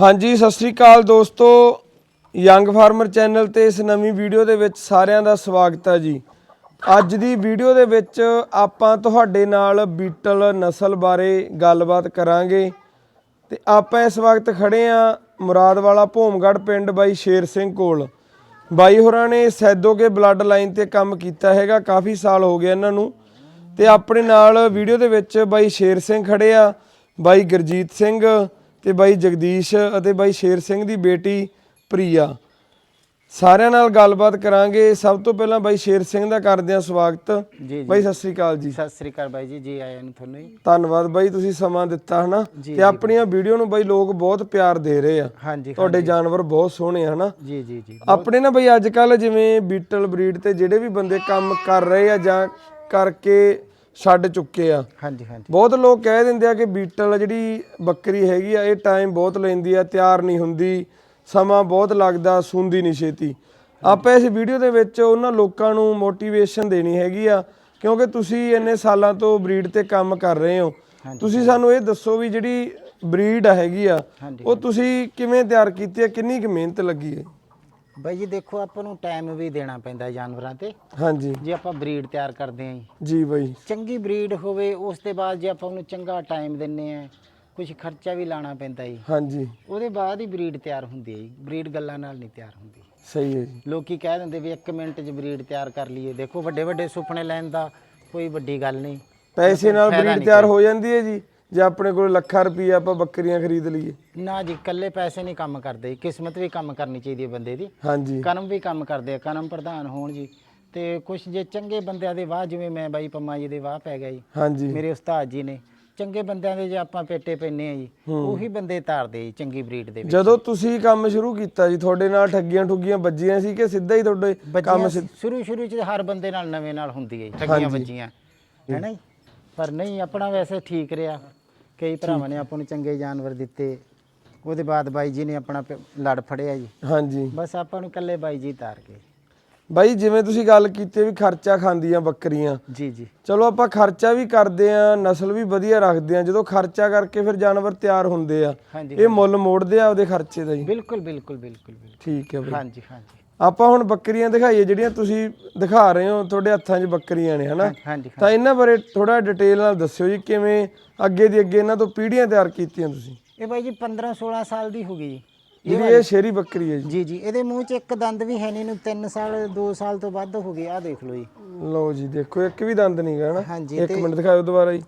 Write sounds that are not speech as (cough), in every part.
ਹਾਂਜੀ, ਸਤਿ ਸ੍ਰੀ ਅਕਾਲ ਦੋਸਤੋ। Young farmer channel ਤੇ ਇਸ ਨਵੀਂ ਵੀਡੀਓ ਦੇ ਵਿੱਚ ਸਾਰਿਆਂ ਦਾ ਸਵਾਗਤ ਹੈ ਜੀ। ਅੱਜ ਦੀ ਵੀਡੀਓ ਦੇ ਵਿੱਚ ਆਪਾਂ ਤੁਹਾਡੇ ਨਾਲ ਬੀਟਲ ਨਸਲ ਬਾਰੇ ਗੱਲਬਾਤ ਕਰਾਂਗੇ। ਤੇ ਆਪਾਂ ਇਸ ਵਕਤ ਖੜੇ ਆ ਮੁਰਾਦਵਾਲਾ ਭੋਮਗੜ ਪਿੰਡ ਬਾਈ ਸ਼ੇਰ ਸਿੰਘ ਕੋਲ। ਬਾਈ ਹੋਰਾਂ ਨੇ ਸੈਦੋਗੇ ਬਲੱਡ ਲਾਈਨ ਤੇ ਕੰਮ ਕੀਤਾ ਹੈਗਾ, ਕਾਫੀ ਸਾਲ ਹੋ ਗਏ ਇਹਨਾਂ ਨੂੰ। ਤੇ ਆਪਣੇ ਨਾਲ ਵੀਡੀਓ ਦੇ ਵਿੱਚ ਬਾਈ ਸ਼ੇਰ ਸਿੰਘ ਖੜੇ ਆ, ਬਾਈ ਗੁਰਜੀਤ ਸਿੰਘ ਤੇ ਬਾਈ ਜਗਦੀਸ਼ ਅਤੇ ਬਾਈ ਸ਼ੇਰ ਸਿੰਘ ਦੀ ਬੇਟੀ ਪ੍ਰਿਆ। ਸਾਰਿਆਂ ਨਾਲ ਗੱਲਬਾਤ ਕਰਾਂਗੇ। ਸਭ ਤੋਂ ਪਹਿਲਾਂ ਬਾਈ ਸ਼ੇਰ ਸਿੰਘ ਦਾ ਕਰਦੇ ਆ ਸਵਾਗਤ। ਜੀ ਬਾਈ ਸਤਿ ਸ੍ਰੀ ਅਕਾਲ ਜੀ। ਸਤਿ ਸ੍ਰੀ ਅਕਾਲ ਬਾਈ ਜੀ। ਜੀ ਆਇਆਂ ਨੂੰ ਤੁਹਾਨੂੰ ਜੀ ਧੰਨਵਾਦ ਬਾਈ ਤੁਸੀਂ ਸਮਾਂ ਦਿੱਤਾ ਹਨਾ? ਤੇ ਆਪਣੀਆਂ ਵੀਡੀਓ ਨੂੰ ਬਾਈ ਲੋਕ ਬਹੁਤ ਪਿਆਰ ਦੇ ਰਹੇ ਆ। ਹਾਂਜੀ ਤੁਹਾਡੇ ਜਾਨਵਰ ਬਹੁਤ ਸੋਹਣੇ ਆ ਹਨਾ? ਜੀ ਜੀ ਜੀ। ਆਪਣੇ ਨਾ ਬਈ ਅੱਜ ਕੱਲ ਜਿਵੇਂ ਬੀਟਲ ਬਰੀਡ ਤੇ ਜਿਹੜੇ ਵੀ ਬੰਦੇ ਕੰਮ ਕਰ ਰਹੇ ਆ ਜਾਂ ਕਰਕੇ ਛੱਡ ਚੁੱਕੇ ਆ। ਹਾਂਜੀ ਹਾਂਜੀ। ਬਹੁਤ ਲੋਕ ਕਹਿ ਦਿੰਦੇ ਆ ਕਿ ਬੀਟਲ ਜਿਹੜੀ ਬੱਕਰੀ ਹੈਗੀ ਆ ਇਹ ਟਾਈਮ ਬਹੁਤ ਲੈਂਦੀ ਆ ਤਿਆਰ ਨਹੀਂ ਹੁੰਦੀ ਸਮਾਂ ਬਹੁਤ ਲੱਗਦਾ ਸੁੰਦੀ ਨਹੀਂ ਛੇਤੀ। ਆਪਾਂ ਇਸ ਵੀਡੀਓ ਦੇ ਵਿੱਚ ਉਹਨਾਂ ਲੋਕਾਂ ਨੂੰ ਮੋਟੀਵੇਸ਼ਨ ਦੇਣੀ ਹੈਗੀ ਆ ਕਿਉਂਕਿ ਤੁਸੀਂ ਇੰਨੇ ਸਾਲਾਂ ਤੋਂ ਬਰੀਡ ਤੇ ਕੰਮ ਕਰ ਰਹੇ ਹੋ। ਤੁਸੀਂ ਸਾਨੂੰ ਇਹ ਦੱਸੋ ਵੀ ਜਿਹੜੀ ਬਰੀਡ ਹੈਗੀ ਆ ਉਹ ਤੁਸੀਂ ਕਿਵੇਂ ਤਿਆਰ ਕੀਤੀ ਹੈ ਕਿੰਨੀ ਕੁ ਮਿਹਨਤ ਲੱਗੀ ਹੈ? ਬਾਈ ਜੀ ਦੇਖੋ ਆਪਾਂ ਨੂੰ ਟਾਈਮ ਵੀ ਦੇਣਾ ਪੈਂਦਾ ਜਾਨਵਰਾਂ ਤੇ। ਹਾਂਜੀ। ਜੇ ਆਪਾਂ ਬਰੀਡ ਤਿਆਰ ਕਰਦੇ ਆਂ ਜੀ। ਜੀ ਬਾਈ। ਚੰਗੀ ਬਰੀਡ ਹੋਵੇ ਉਸ ਦੇ ਬਾਅਦ ਜੇ ਆਪਾਂ ਉਹਨੂੰ ਚੰਗਾ ਟਾਈਮ ਦਿੰਨੇ ਆ ਕੁਝ ਖਰਚਾ ਵੀ ਲਾਣਾ ਪੈਂਦਾ ਜੀ। ਹਾਂਜੀ। ਉਹਦੇ ਬਾਅਦ ਹੀ ਬਰੀਡ ਤਿਆਰ ਹੁੰਦੀ ਹੈ ਜੀ। ਬਰੀਡ ਗੱਲਾਂ ਨਾਲ ਨਹੀਂ ਤਿਆਰ ਹੁੰਦੀ। ਸਹੀ ਹੈ ਜੀ। ਲੋਕੀ ਕਹਿ ਦਿੰਦੇ ਵੀ 1 ਮਿੰਟ 'ਚ ਬਰੀਡ ਤਿਆਰ ਕਰ ਲਈਏ। ਦੇਖੋ ਵੱਡੇ ਵੱਡੇ ਸੁਪਨੇ ਲੈਣ ਦਾ ਕੋਈ ਵੱਡੀ ਗੱਲ ਨਹੀਂ। ਪੈਸੇ ਨਾਲ ਫਾਇਦਾ ਬਰੀਡ ਨਹੀਂ ਤਿਆਰ ਹੋ ਜਾਂਦੀ ਹੈ ਜੀ। ਜੇ ਆਪਣੇ ਕੋਲ ਲੱਖਾਂ ਰੁਪਈਆ ਆਪਾਂ ਬੱਕਰੀਆਂ ਖਰੀਦ ਲਈਏ। ਨਾ ਜੀ ਇਕੱਲੇ ਪੈਸੇ ਨਹੀਂ ਕੰਮ ਕਰਦੇ ਕਿਸਮਤ ਵੀ ਕੰਮ ਕਰਨੀ ਚਾਹੀਦੀ ਹੈ ਬੰਦੇ ਦੀ। ਹਾਂਜੀ। ਕਰਮ ਵੀ ਕੰਮ ਕਰਦੇ ਆ ਕਰਮ ਪ੍ਰਧਾਨ ਹੋਣ ਜੀ। ਤੇ ਕੁਝ ਜੇ ਚੰਗੇ ਬੰਦਿਆਂ ਦੇ ਵਾਹ ਜਿਵੇਂ ਮੈਂ ਬਾਈ ਪੰਮਾ ਜੀ ਦੇ ਵਾਹ ਪੈ ਗਿਆ ਜੀ। ਹਾਂਜੀ। ਮੇਰੇ ਉਸਤਾਦ ਜੀ ਨੇ। ਚੰਗੇ ਬੰਦਿਆਂ ਦੇ ਜੇ ਆਪਾਂ ਪੇਟੇ ਪੈਨੇ ਆ ਜੀ ਉਹੀ ਬੰਦੇ ਤਾਰਦੇ ਜੀ ਚੰਗੀ ਬਰੀਡ ਦੇ ਵਿੱਚ। ਜਦੋਂ ਤੁਸੀਂ ਕੰਮ ਸ਼ੁਰੂ ਕੀਤਾ ਜੀ ਤੁਹਾਡੇ ਨਾਲ ਠੱਗੀਆਂ ਠੁੱਗੀਆਂ ਵੱਜੀਆਂ ਸੀ ਕਿ ਸਿੱਧਾ ਹੀ ਤੁਹਾਡੇ ਕੰਮ ਸ਼ੁਰੂ ਸ਼ੁਰੂ ਚ ਹਰ ਬੰਦੇ ਨਾਲ ਨਵੇਂ ਨਾਲ ਹੁੰਦੀ ਹੈ ਜੀ, ਠੱਗੀਆਂ ਵੱਜੀਆਂ। ਹੈ ਨਾ ਜੀ? ਪਰ ਨਹੀਂ ਆਪਣਾ ਵੈਸੇ ਠੀਕ ਰਿਹਾ। ਕਈ ਭਰਾਵਾਂ ਨੇ ਆਪਾਂ ਨੂੰ ਚੰਗੇ ਜਾਨਵਰ ਦਿੱਤੇ। ਉਹਦੇ ਬਾਅਦ ਬਾਈ ਜੀ ਨੇ ਆਪਣਾ ਪ- ਲੜ ਫੜਿਆ ਜੀ। ਹਾਂਜੀ। ਬਸ ਆਪਾਂ ਨੂੰ ਇਕੱਲੇ ਬਾਈ ਜੀ ਤਾਰ ਗਏ। ਬਾਈ ਜਿਵੇਂ ਤੁਸੀਂ ਗੱਲ ਕੀਤੀ ਵੀ ਖਰਚਾ ਖਾਂਦੀਆਂ ਬੱਕਰੀਆਂ। ਜੀ ਜੀ। ਚਲੋ ਆਪਾਂ ਖਰਚਾ ਵੀ ਕਰਦੇ ਆ ਨਸਲ ਵੀ ਵਧੀਆ ਰੱਖਦੇ ਆ। ਜਦੋਂ ਖਰਚਾ ਕਰਕੇ ਫਿਰ ਜਾਨਵਰ ਤਿਆਰ ਹੁੰਦੇ ਆ। ਹਾਂਜੀ ਇਹ ਮੁੱਲ ਮੋੜਦੇ ਆ ਉਹਦੇ ਖਰਚੇ ਦਾ ਜੀ। ਬਿਲਕੁਲ ਬਿਲਕੁਲ ਬਿਲਕੁਲ ਬਿਲਕੁਲ। ਠੀਕ ਹੈ ਬਾਈ। ਹਾਂਜੀ ਹਾਂਜੀ। ਆਪਾਂ ਹੁਣ ਬੱਕਰੀਆਂ ਦਿਖਾਈਏ ਜਿਹੜੀਆਂ ਤੁਸੀਂ ਦਿਖਾ ਰਹੇ ਹੋ ਤੁਹਾਡੇ ਹੱਥਾਂ 'ਚ ਬੱਕਰੀਆਂ ਨੇ ਹਨਾ? ਹਾਂਜੀ ਤਾਂ ਇਹਨਾਂ ਬਾਰੇ ਥੋੜਾ ਡਿਟੇਲ ਨਾਲ ਦੱਸਿਓ ਜੀ ਕਿਵੇਂ ਅੱਗੇ ਦੀ ਅੱਗੇ ਇਹਨਾਂ ਤੋਂ ਪੀੜ੍ਹੀਆਂ ਤਿਆਰ ਕੀਤੀਆਂ ਤੁਸੀਂ? ਇਹ ਬਾਈ ਜੀ 15 16 ਸਾਲ ਦੀ ਹੋ ਗਈ ਜੀ। ਜਿਹੜੀ ਇਹ ਸ਼ੇਰੀ ਬੱਕਰੀ ਹੈ ਜੀ। ਜੀ ਜੀ ਇਹਦੇ ਮੂੰਹ 'ਚ ਇੱਕ ਦੰਦ ਵੀ ਹੈ ਨਹੀਂ ਨੂੰ 3 ਸਾਲ 2 ਸਾਲ ਤੋਂ ਵੱਧ ਹੋ ਗਏ ਆ ਦੇਖ ਲਓ ਜੀ। ਲਓ ਜੀ ਦੇਖੋ ਇੱਕ ਵੀ ਦੰਦ ਨਹੀਂ ਗਾ ਨਾ ਹਾਂਜੀ ਇੱਕ ਮਿੰਟ ਦਿਖਾਓ ਦੁਬਾਰਾ ਜੀ।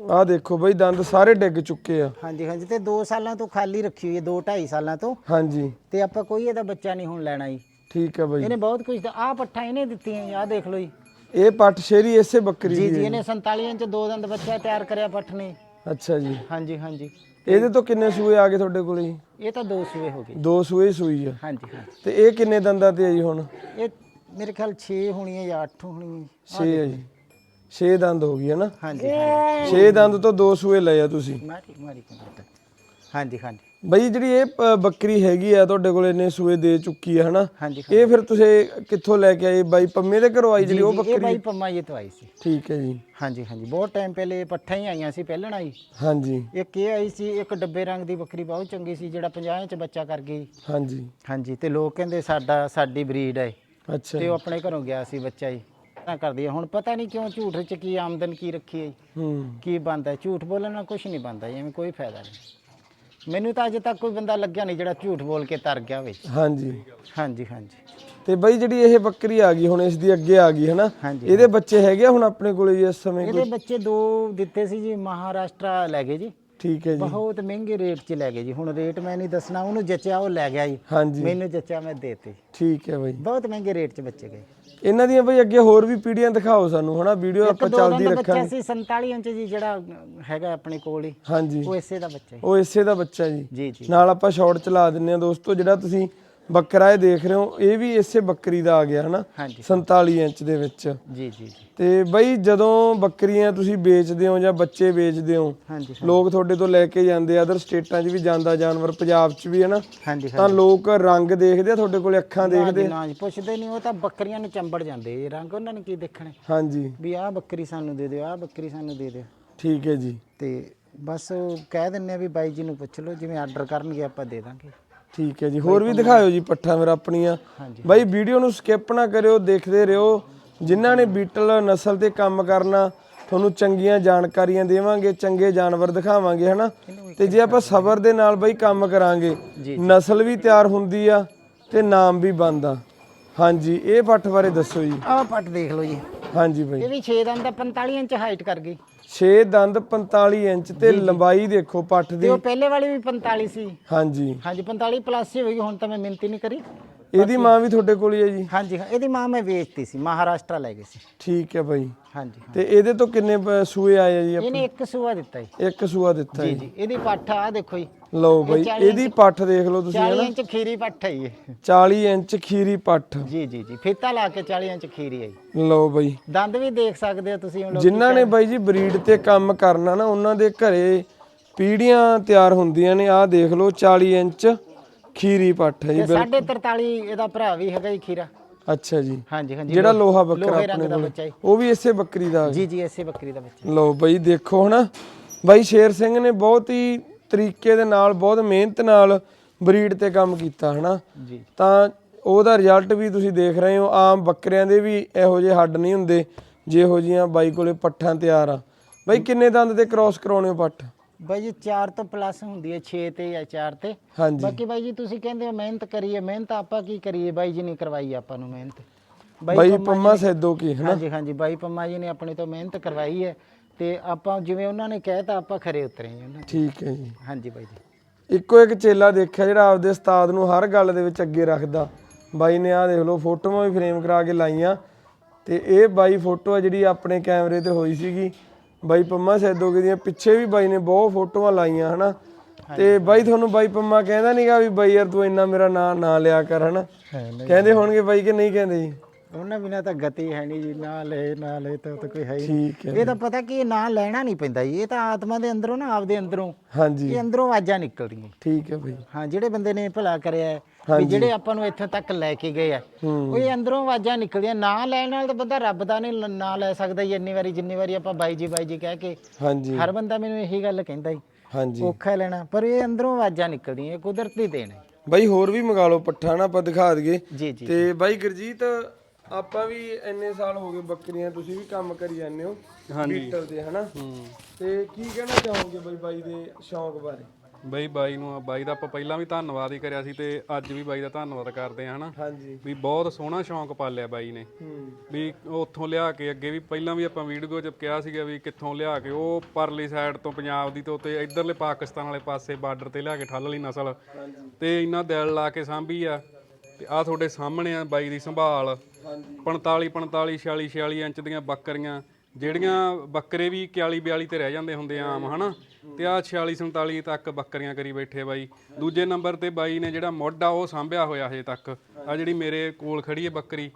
ਆਹ ਦੇਖੋ ਬਈ ਦੰਦ ਸਾਰੇ ਡਿੱਗ ਚੁੱਕੇ ਆ। ਹਾਂਜੀ ਹਾਂਜੀ ਤੇ 2 ਸਾਲਾਂ ਤੋਂ ਖਾਲੀ ਰੱਖੀ ਹੋਈ ਹੈ 2 2.5 ਸਾਲਾਂ ਤੋਂ। ਹਾਂਜੀ। ਤੇ ਆਪਾਂ ਕੋਈ ਇਹਦਾ ਬੱਚਾ ਨਹੀਂ ਹੁਣ ਲੈਣਾ ਜੀ। ਠੀਕ ਹੈ ਬਈ। ਇਹਨੇ ਬਹੁਤ ਕੁਝ ਆ ਪੱਠਾ ਇਹਨੇ ਦਿੱਤੀਆਂ ਜੀ ਆ ਦੇਖ ਲਓ ਜੀ। ਇਹ ਪੱਟ ਸ਼ੇਰੀ ਇਸੇ ਬੱਕਰੀ ਜੀ ਦੀ ਜੀ ਹੈ। ਇਹਨੇ 47 ਇੰਚ ਦੋ ਦੰਦ ਬੱਚਾ ਤਿਆਰ ਕਰਿਆ ਪੱਠ ਨੇ। ਅੱਛਾ ਜੀ। ਹਾਂਜੀ ਹਾਂਜੀ। ਇਹਦੇ ਤੋਂ ਕਿੰਨੇ ਸੂਏ ਆ ਗਏ ਤੁਹਾਡੇ ਕੋਲੇ ਜੀ? ਇਹ ਤਾਂ ਦੋ ਸੂਏ ਹੋ ਗਏ। ਦੋ ਸੂਏ ਸੂਈ ਆ। ਹਾਂਜੀ ਹਾਂਜੀ। ਤੇ ਇਹ ਕਿੰਨੇ ਦੰਦਾਂ ਤੇ ਆ ਜੀ ਹੁਣ? ਇਹ ਮੇਰੇ ਖਿਆਲ 6 ਹੋਣੀ ਹੈ ਜਾਂ। 8 ਹੋਣੀ ਹੈ 6 ਆ ਜੀ। 6 ਦੰਦ ਹੋ ਗਈ ਹੈ ਨਾ? ਹਾਂਜੀ ਹਾਂਜੀ। 6 ਦੰਦ ਤੋਂ ਦੋ ਸੂਏ ਲਏ ਆ ਤੁਸੀਂ। ਮਾਰੀ ਮਾਰੀ ਹਾਂਜੀ ਹਾਂਜੀ। ਬਈ ਜਿਹੜੀ ਇਹ ਬੱਕਰੀ ਹੈਗੀ ਆ ਤੁਹਾਡੇ ਕੋਲ ਇੰਨੇ ਸੂਏ ਦੇ ਚੁੱਕੀ ਆ ਹਨਾ? ਹਾਂਜੀ ਇਹ ਫਿਰ ਤੁਸੀਂ ਕਿੱਥੋਂ ਲੈ ਕੇ ਆਏ? ਬਾਈ ਪੰਮੇ ਦੇ ਘਰੋਂ ਆਈ ਜਿਹੜੀ ਉਹ ਜੀ, ਇਹ ਬੱਕਰੀ? ਬਾਈ ਪੰਮਾ ਜੀ ਤੋਂ ਆਈ ਸੀ। ਠੀਕ ਹੈ ਜੀ। ਹਾਂਜੀ ਹਾਂਜੀ। ਬਹੁਤ ਟਾਈਮ ਪਹਿਲੇ ਪੱਠਾਂ ਹੀ ਆਈਆਂ ਸੀ ਪਹਿਲਣ ਆਈ। ਹਾਂਜੀ। ਇੱਕ ਇਹ ਆਈ ਸੀ ਇੱਕ ਡੱਬੇ ਰੰਗ ਦੀ ਬੱਕਰੀ ਬਹੁਤ ਚੰਗੀ ਸੀ ਜਿਹੜਾ 50 ਚ ਬੱਚਾ ਕਰ ਗਈ। ਹਾਂਜੀ। ਹਾਂਜੀ ਤੇ ਲੋਕ ਕਹਿੰਦੇ ਸਾਡਾ ਸਾਡੀ ਬਰੀਡ ਹੈ। ਅੱਛਾ। ਤੇ ਉਹ ਆਪਣੇ ਘਰੋਂ ਗਿਆ ਸੀ ਬੱਚਾ ਜੀ। ਨਾ ਕਰਦੀ ਹੈ ਹੁਣ ਪਤਾ ਨਹੀਂ ਕਿਉਂ ਝੂਠ ਚ ਕੀ ਆਮਦਨ ਕੀ ਰੱਖੀ ਹੈ ਕੀ ਬੰਦਾ ਝੂਠ ਬੋਲਣ ਨਾਲ ਕੁਝ ਨਹੀਂ ਬੰਦਾ ਐਵੇਂ ਕੋਈ ਫਾਇਦਾ ਨਹੀਂ। ਮੈਨੂੰ ਤਾਂ ਅਜੇ ਤੱਕ ਕੋਈ ਬੰਦਾ ਲੱਗਿਆ ਨਹੀਂ ਜਿਹੜਾ ਝੂਠ ਬੋਲ ਕੇ ਤਰ ਗਿਆ ਹੋਵੇ। ਹਾਂਜੀ। ਹਾਂਜੀ ਹਾਂਜੀ। ਤੇ ਬਈ ਜਿਹੜੀ ਇਹ ਬੱਕਰੀ ਆ ਗਈ ਹੁਣ ਇਸ ਦੀ ਅੱਗੇ ਆ ਗਈ ਹਨਾ? ਹਾਂਜੀ। ਇਹਦੇ ਬੱਚੇ ਹੈਗੇ ਆ ਹੁਣ ਆਪਣੇ ਕੋਲੇ ਜੀ ਇਸ ਸਮੇਂ ਇਹਦੇ ਬੱਚੇ ਦੋ ਦਿੱਤੇ ਸੀ ਜੀ ਮਹਾਰਾਸ਼ਟਰ ਲੈ ਗਏ ਜੀ। ਠੀਕ ਹੈ ਜੀ। ਬਹੁਤ ਮਹਿੰਗੇ ਰੇਟ 'ਚ ਲੈ ਗਏ ਜੀ। ਹੁਣ ਰੇਟ ਮੈਂ ਨਹੀਂ ਦੱਸਣਾ ਉਹਨੂੰ ਜੱਚਿਆ ਉਹ ਲੈ ਗਿਆ ਜੀ। ਹਾਂਜੀ। ਮੈਨੂੰ ਜੱਚਿਆ ਮੈਂ ਦੇਤੇ। ਠੀਕ ਹੈ ਬਈ। ਬਹੁਤ ਮਹਿੰਗੇ ਰੇਟ 'ਚ ਬੱਚੇ ਗਏ। ਇਹਨਾਂ ਦੀਆਂ ਬਈ ਅੱਗੇ ਹੋਰ ਵੀ ਪੀੜ੍ਹੀਆਂ ਦਿਖਾਓ ਸਾਨੂੰ ਹਨਾ? ਵੀਡੀਓ ਆਪਾਂ ਚੱਲਦੀ ਦਾ ਬੱਚਾ ਰੱਖਾਂਗੇ। ਸੀ 47 ਇੰਚ ਜੀ ਜਿਹੜਾ ਹੈਗਾ ਆਪਣੇ ਕੋਲ ਹੀ। ਹਾਂਜੀ। ਉਹ ਇਸੇ ਦਾ ਬੱਚਾ ਹੈ। ਉਹ ਇਸੇ ਦਾ ਬੱਚਾ ਜੀ। ਜੀ ਜੀ। ਨਾਲ ਆਪਾਂ ਸ਼ਾਰਟ ਚਲਾ ਦਿੰਨੇ ਆ ਦੋਸਤੋ ਜਿਹੜਾ ਤੁਸੀਂ ਬੱਕਰਾ ਇਹ ਦੇਖ ਰਹੇ ਹੋ ਇਹ ਵੀ ਇਸੇ ਬੱਕਰੀ ਦਾ ਆ ਗਿਆ ਹਨਾ ਹਾਂਜੀ। 47 ਇੰਚ ਦੇ ਵਿੱਚ। ਜੀ ਜੀ ਤੇ ਬਈ ਜਦੋਂ ਬੱਕਰੀਆਂ ਤੁਸੀਂ ਵੇਚਦੇ ਹੋ ਜਾਂ ਬੱਚੇ ਵੇਚਦੇ ਹੋ ਲੋਕ ਤੁਹਾਡੇ ਤੋਂ ਲੈ ਕੇ ਜਾਂਦੇ ਆ ਅਦਰ ਸਟੇਟਾਂ 'ਚ ਵੀ ਜਾਂਦਾ ਜਾਨਵਰ ਪੰਜਾਬ 'ਚ ਵੀ ਹੈ ਨਾ। ਹਾਂਜੀ ਤਾਂ ਲੋਕ ਰੰਗ ਦੇਖਦੇ ਆ ਤੁਹਾਡੇ ਕੋਲੇ ਅੱਖਾਂ ਦੇਖਦੇ ਨਾ ਜੀ ਪੁੱਛਦੇ ਨਹੀਂ ਉਹ ਤਾਂ ਬੱਕਰੀਆਂ ਨੂੰ ਚੰਬੜ ਜਾਂਦੇ ਰੰਗ ਉਹਨਾਂ ਨੇ ਕੀ ਦੇਖਣੇ? ਹਾਂਜੀ। ਵੀ ਆਹ ਬੱਕਰੀ ਸਾਨੂੰ ਦੇ ਦਿਓ ਆਹ ਬੱਕਰੀ ਸਾਨੂੰ ਦੇ ਦਿਓ। ਠੀਕ ਹੈ ਜੀ। ਤੇ ਬਸ ਕਹਿ ਦਿੰਨੇ ਆ ਵੀ ਬਾਈ ਜੀ ਨੂੰ ਪੁੱਛ ਲਓ ਜਿਵੇਂ ਆਰਡਰ ਕਰਨਗੇ ਆਪਾਂ ਦੇ ਦਾਂਗੇ। ਠੀਕ ਹੈ ਜੀ ਹੋਰ ਵੀ ਦਿਖਾਇਓ ਜੀ ਪੱਠਾ ਮੇਰਾ ਆਪਣੀਆਂ। ਬਾਈ ਵੀਡੀਓ ਨੂੰ ਸਕਿਪ ਨਾ ਕਰਿਓ ਦੇਖਦੇ ਰਹੋ। ਜਿਨ੍ਹਾਂ ਨੇ ਬੀਟਲ ਨਸਲ ਤੇ ਕੰਮ ਕਰਨਾ ਤੁਹਾਨੂੰ ਚੰਗੀਆਂ ਜਾਣਕਾਰੀਆਂ ਦੇਵਾਂਗੇ ਚੰਗੇ ਜਾਨਵਰ ਦਿਖਾਵਾਂਗੇ ਹਨਾ? ਤੇ ਜੇ ਆਪਾਂ ਸਬਰ ਦੇ ਨਾਲ ਬਾਈ ਕੰਮ ਕਰਾਂਗੇ ਨਸਲ ਵੀ ਤਿਆਰ ਹੁੰਦੀ ਆ ਤੇ ਨਾਮ ਵੀ ਬਣਦਾ ਹਾਂਜੀ ਇਹ ਪੱਠ ਬਾਰੇ ਦੱਸੋ ਜੀ। ਆਹ ਪੱਟ ਦੇਖ ਲਓ ਜੀ। ਹਾਂਜੀ ਬਾਈ। ਇਹ ਵੀ 6 ਦੰਦ ਦਾ 45 ਇੰਚ ਹਾਈਟ ਕਰ ਗਈ। 6 ਦੰਦ 45 ਇੰਚ ਤੇ ਲੰਬਾਈ ਦੇਖੋ ਤੇ ਦੀ। ਉਹ ਪਹਿਲੇ ਵਾਲੀ ਵੀ 45 ਸੀ। ਹਾਂਜੀ। ਹਾਂਜੀ 45 ਪਲੱਸ ਹੀ ਹੋਈ ਹੁਣ ਤਾਂ ਮੈਂ ਮਿਹਨਤੀ ਨਹੀਂ ਕਰੀ। ਇਹਦੀ ਮਾਂ ਵੀ ਤੁਹਾਡੇ ਕੋਲ ਹੀ ਹੈ ਜੀ? ਹਾਂਜੀ ਹਾਂ ਇਹਦੀ ਮਾਂ ਮੈਂ ਵੇਚਤੀ ਸੀ ਮਹਾਰਾਸ਼ਟਰ ਲੈ ਗਏ ਸੀ। ਠੀਕ ਹੈ ਬਾਈ ਹਾਂਜੀ ਤੇ ਇਹਦੇ ਤੋਂ ਕਿੰਨੇ ਪ- ਸੂਏ ਆਏ ਆ ਜੀ ਇਹਨੇ ਇੱਕ ਸੂਆ ਦਿੱਤਾ ਜੀ। ਇੱਕ ਸੂਆ ਦਿੱਤਾ ਜੀ ਜੀ। ਜੀ ਇਹਦੀ ਪੱਠ ਆ ਦੇਖੋ ਜੀ। ਲਓ ਬਾਈ 40 ਇਹਦੀ ਪੱਠ ਦੇਖ ਲਓ ਤੁਸੀਂ 40 ਇੰਚ ਖੀਰੀ ਪੱਠ ਹੈ ਜੀ। ਇਹ। 40 ਇੰਚ ਖੀਰੀ ਪੱਠ। ਜੀ ਜੀ ਜੀ ਫੀਤਾ ਲਾ ਕੇ 40 ਇੰਚ ਖੀਰੀ ਹੈ ਜੀ। ਲਓ ਬਾਈ ਦੰਦ ਵੀ ਦੇਖ ਸਕਦੇ ਹੋ ਤੁਸੀਂ ਹੁਣ ਲੋਕ ਜਿਨ੍ਹਾਂ ਨੇ ਬਾਈ ਜੀ ਬਰੀਡ ਤੇ ਕੰਮ ਕਰਨਾ ਨਾ ਉਹਨਾਂ ਦੇ ਘਰੇ ਪੀੜੀਆਂ ਤਿਆਰ ਹੁੰਦੀਆਂ ਨੇ ਆਹ ਦੇਖ ਲਓ 40 ਇੰਚ। ਖੀਰੀ ਪੱਠ ਹੈ ਜੀ ਤੇ 43 ਇਹਦਾ ਭਰਾ ਵੀ ਹੈਗਾ ਜੀ ਖੀਰਾ। ਅੱਛਾ ਜੀ। ਹਾਂਜੀ ਹਾਂਜੀ। ਜਿਹੜਾ ਲੋਹਾ ਬੱਕਰਾ ਲੋਹੇ ਰੰਗ ਆਪਣੇ ਦਾ ਕੋਲ। ਬੱਚਾ ਜੀ। ਉਹ ਵੀ ਇਸੇ ਬੱਕਰੀ ਦਾ ਜੀ ਜੀ ਐਸੇ ਬੱਕਰੀ ਦਾ ਬੱਚਾ ਲਓ ਬਾਈ ਦੇਖੋ ਹਨਾ। ਬਾਈ ਸ਼ੇਰ ਸਿੰਘ ਨੇ ਬਹੁਤ ਹੀ ਤਰੀਕੇ ਦੇ ਨਾਲ ਬਹੁਤ ਮਿਹਨਤ ਨਾਲ ਬਰੀਡ ਤੇ ਕੰਮ ਕੀਤਾ ਹਨਾ। ਜੀ। ਤਾਂ ਉਹਦਾ ਰਿਜ਼ਲਟ ਵੀ ਤੁਸੀਂ ਦੇਖ ਰਹੇ ਹੋ। ਆਮ ਬੱਕਰਿਆਂ ਦੇ ਵੀ ਇਹੋ ਜਿਹੇ ਹੱਡ ਨਹੀਂ ਹੁੰਦੇ ਜਿਹੋ ਜੀਆਂ ਬਾਈ ਕੋਲੇ ਪੱਠਾਂ ਤਿਆਰ ਆ। ਬਾਈ ਕਿੰਨੇ ਦੰਦ ਤੇ ਕ੍ਰਾਸ ਕਰਾਉਣੇ ਹੋ ਪੱਠ? ਬਾਈ ਜੀ 4 ਤੋਂ ਪਲੱਸ ਹੁੰਦੀ ਹੈ 6 ਤੇ ਜਾਂ 4 ਤੇ। ਹਾਂਜੀ। ਬਾਕੀ ਬਾਈ ਜੀ ਤੁਸੀਂ ਕਹਿੰਦੇ ਹੋ ਮਿਹਨਤ ਕਰੀਏ ਮਿਹਨਤ ਆਪਾਂ ਕੀ ਕਰੀਏ? ਬਾਈ ਜੀ ਨੇ ਕਰਵਾਈ ਆਪਾਂ ਨੂੰ ਮਿਹਨਤ। ਬਾਈ ਪੰਮਾ ਸੈਦੋ ਕੀ ਹਨਾ? ਹਾਂਜੀ ਹਾਂਜੀ ਬਾਈ ਪੰਮਾ ਜੀ ਨੇ ਆਪਣੇ ਤੋਂ ਮਿਹਨਤ ਕਰਵਾਈ ਹੈ ਤੇ ਆਪਾਂ ਜਿਵੇਂ ਉਹਨਾਂ ਨੇ ਕਹਿਤਾ ਆਪਾਂ ਖਰੇ ਉਤਰੇ ਜੀ ਉਹਨਾਂ ਠੀਕ ਹੈ ਜੀ। ਹਾਂਜੀ ਬਾਈ ਜੀ। ਇੱਕੋ ਇੱਕ ਚੇਲਾ ਦੇਖਿਆ ਜਿਹੜਾ ਆਪਦੇ ਉਸਤਾਦ ਨੂੰ ਹਰ ਗੱਲ ਦੇ ਵਿੱਚ ਅੱਗੇ ਰੱਖਦਾ। ਬਾਈ ਨੇ ਆਹ ਦੇਖ ਲਓ ਫੋਟੋਆਂ ਵੀ ਫਰੇਮ ਕਰਾ ਕੇ ਲਾਈਆਂ ਤੇ ਇਹ ਬਾਈ ਫੋਟੋ ਆ ਜਿਹੜੀ ਆਪਣੇ ਕੈਮਰੇ ਤੇ ਹੋਈ ਸੀਗੀ। ਬਾਈ ਪੰਮਾ ਸੈਦੋਗੇ ਦੀਆਂ ਪਿੱਛੇ ਵੀ ਬਾਈ ਨੇ ਬਹੁਤ ਫੋਟੋਆਂ ਲਾਈਆਂ ਹਨਾ? ਤੇ ਬਾਈ ਤੁਹਾਨੂੰ ਬਾਈ ਪੰਮਾ ਕਹਿੰਦਾ ਨਹੀਂਗਾ ਵੀ ਬਾਈ ਯਾਰ ਤੂੰ ਇੰਨਾ ਮੇਰਾ ਨਾਂ ਨਾ ਲਿਆ ਕਰ ਹਨਾ? ਕਹਿੰਦੇ ਹੋਣਗੇ ਬਾਈ ਕਿ ਨਹੀਂ ਕਹਿੰਦੇ ਜੀ? ਉਹਨਾਂ ਬਿਨਾ ਤਾਂ ਗਤੀ ਹੈ ਨਹੀਂ ਜੀ ਨਾ ਲੈ ਨਾ ਲੈ ਤਾਂ ਤਾਂ ਕੋਈ ਹੈ ਹੀ ਨਹੀਂ। ਠੀਕ ਹੈ ਇਹ ਤਾਂ ਪਤਾ ਕਿ ਇਹ ਨਾਂ ਲੈਣਾ ਨਹੀਂ ਪੈਂਦਾ ਜੀ। ਇਹ ਤਾਂ ਆਤਮਾ ਦੇ ਅੰਦਰੋਂ ਨਾ ਆਪਦੇ ਅੰਦਰੋਂ। ਹਾਂਜੀ। ਇਹ ਅੰਦਰੋਂ ਆਵਾਜ਼ਾਂ ਨਿਕਲਦੀਆਂ। ਠੀਕ ਹੈ ਬਾਈ। ਹਾਂ ਜਿਹੜੇ ਬੰਦੇ ਨੇ ਭਲਾ ਕਰਿਆ ਹੈ, ਵੀ ਜਿਹੜੇ ਆਪਾਂ ਨੂੰ ਇੱਥੇ ਤੱਕ ਲੈ ਕੇ ਗਏ ਆ ਹੂੰ। ਉਹ ਇਹ ਅੰਦਰੋਂ ਆਵਾਜ਼ਾਂ ਨਿਕਲਦੀਆਂ। ਨਾਂ ਲੈਣ ਨਾਲ ਤਾਂ ਬੰਦਾ ਰੱਬ ਦਾ ਨਹੀਂ ਨਾਂ ਲੈ ਸਕਦਾ ਜੀ। ਇੰਨੀ ਵਾਰੀ ਜਿੰਨੀ ਵਾਰੀ ਆਪਾਂ ਬਾਈ ਜੀ ਬਾਈ ਜੀ ਕਹਿ ਕੇ ਹਾਂਜੀ। ਹਰ ਬੰਦਾ ਮੈਨੂੰ ਇਹੀ ਗੱਲ ਕਹਿੰਦਾ ਜੀ। ਹਾਂਜੀ। ਔਖਾ ਲੈਣਾ। ਪਰ ਇਹ ਅੰਦਰੋਂ ਆਵਾਜ਼ਾਂ ਨਿਕਲਦੀਆਂ ਇਹ ਕੁਦਰਤੀ ਦੇਣ ਹੈ। ਬਾਈ ਹੋਰ ਵੀ ਮੰਗਾ ਲਓ ਪੱਠਾ ਨਾ ਆਪਾਂ ਦਿਖਾ ਦਈਏ। ਜੀ ਜੀ ਤੇ ਬਾਈ ਗੁਰਜੀਤ ਆਪਾਂ ਵੀ ਇੰਨੇ ਸਾਲ ਹੋ ਗਏ ਬੱਕਰੀਆਂ ਤੁਸੀਂ ਵੀ ਕੰਮ ਕਰੀ ਜਾਂਦੇ ਹੋ ਬੀਟਲ ਦੇ ਹਨਾ? ਤੇ ਕੀ ਕਹਿਣਾ ਚਾਹੋਗੇ ਬਾਈ ਬਾਈ ਦੇ ਸ਼ੌਂਕ ਬਾਰੇ? ਬਈ ਬਾਈ ਨੂੰ ਬਾਈ ਦਾ ਆਪਾਂ ਪਹਿਲਾਂ ਵੀ ਧੰਨਵਾਦ ਹੀ ਕਰਿਆ ਸੀ ਤੇ ਅੱਜ ਵੀ ਬਾਈ ਦਾ ਧੰਨਵਾਦ ਕਰਦੇ ਆ ਹਨਾ? ਹਾਂਜੀ। ਵੀ ਬਹੁਤ ਸੋਹਣਾ ਸ਼ੌਂਕ ਪਾਲਿਆ ਬਾਈ ਨੇ। ਹੂੰ। ਵੀ ਉੱਥੋਂ ਲਿਆ ਕੇ ਅੱਗੇ ਵੀ ਪਹਿਲਾਂ ਵੀ ਆਪਾਂ ਵੀਡੀਓ 'ਚ ਕਿਹਾ ਸੀਗਾ ਵੀ ਕਿੱਥੋਂ ਲਿਆ ਕੇ ਉਹ ਪਰਲੀ ਸਾਈਡ ਤੋਂ ਪੰਜਾਬ ਦੀ ਤੋਂ ਤੇ ਇਧਰਲੇ ਪਾਕਿਸਤਾਨ ਵਾਲੇ ਪਾਸੇ ਬਾਰਡਰ ਤੇ ਲਿਆ ਕੇ ਠੱਲ ਲਈ ਨਸਲ। ਤੇ ਇੰਨਾ ਦਿਲ ਲਾ ਕੇ ਸਾਂਭੀ ਆ ਤੇ ਆ ਤੁਹਾਡੇ ਸਾਹਮਣੇ ਆ ਬਾਈ ਦੀ ਸੰਭਾਲ। 45 45 46 46 ਇੰਚ ਦੀਆਂ ਬੱਕਰੀਆਂ ਜਿਹੜੀਆਂ ਬੱਕਰੇ ਵੀ 41 42 ਤੇ ਰਹਿ ਜਾਂਦੇ ਹੁੰਦੇ ਆ ਆਮ ਹਨਾ? ਤੇ ਆ 46 47 ਤੱਕ ਬੱਕਰੀਆਂ ਕਰੀ ਬੈਠੇ ਬਾਈ। ਦੂਜੇ ਨੰਬਰ ਤੇ ਬਾਈ ਨੇ ਜਿਹੜਾ ਮੁੱਢ ਆ ਉਹ ਸਾਂਭਿਆ ਹੋਇਆ ਹਜੇ ਤੱਕ। ਆ ਜਿਹੜੀ ਮੇਰੇ ਕੋਲ ਖੜੀ ਹੈ ਬੱਕਰੀ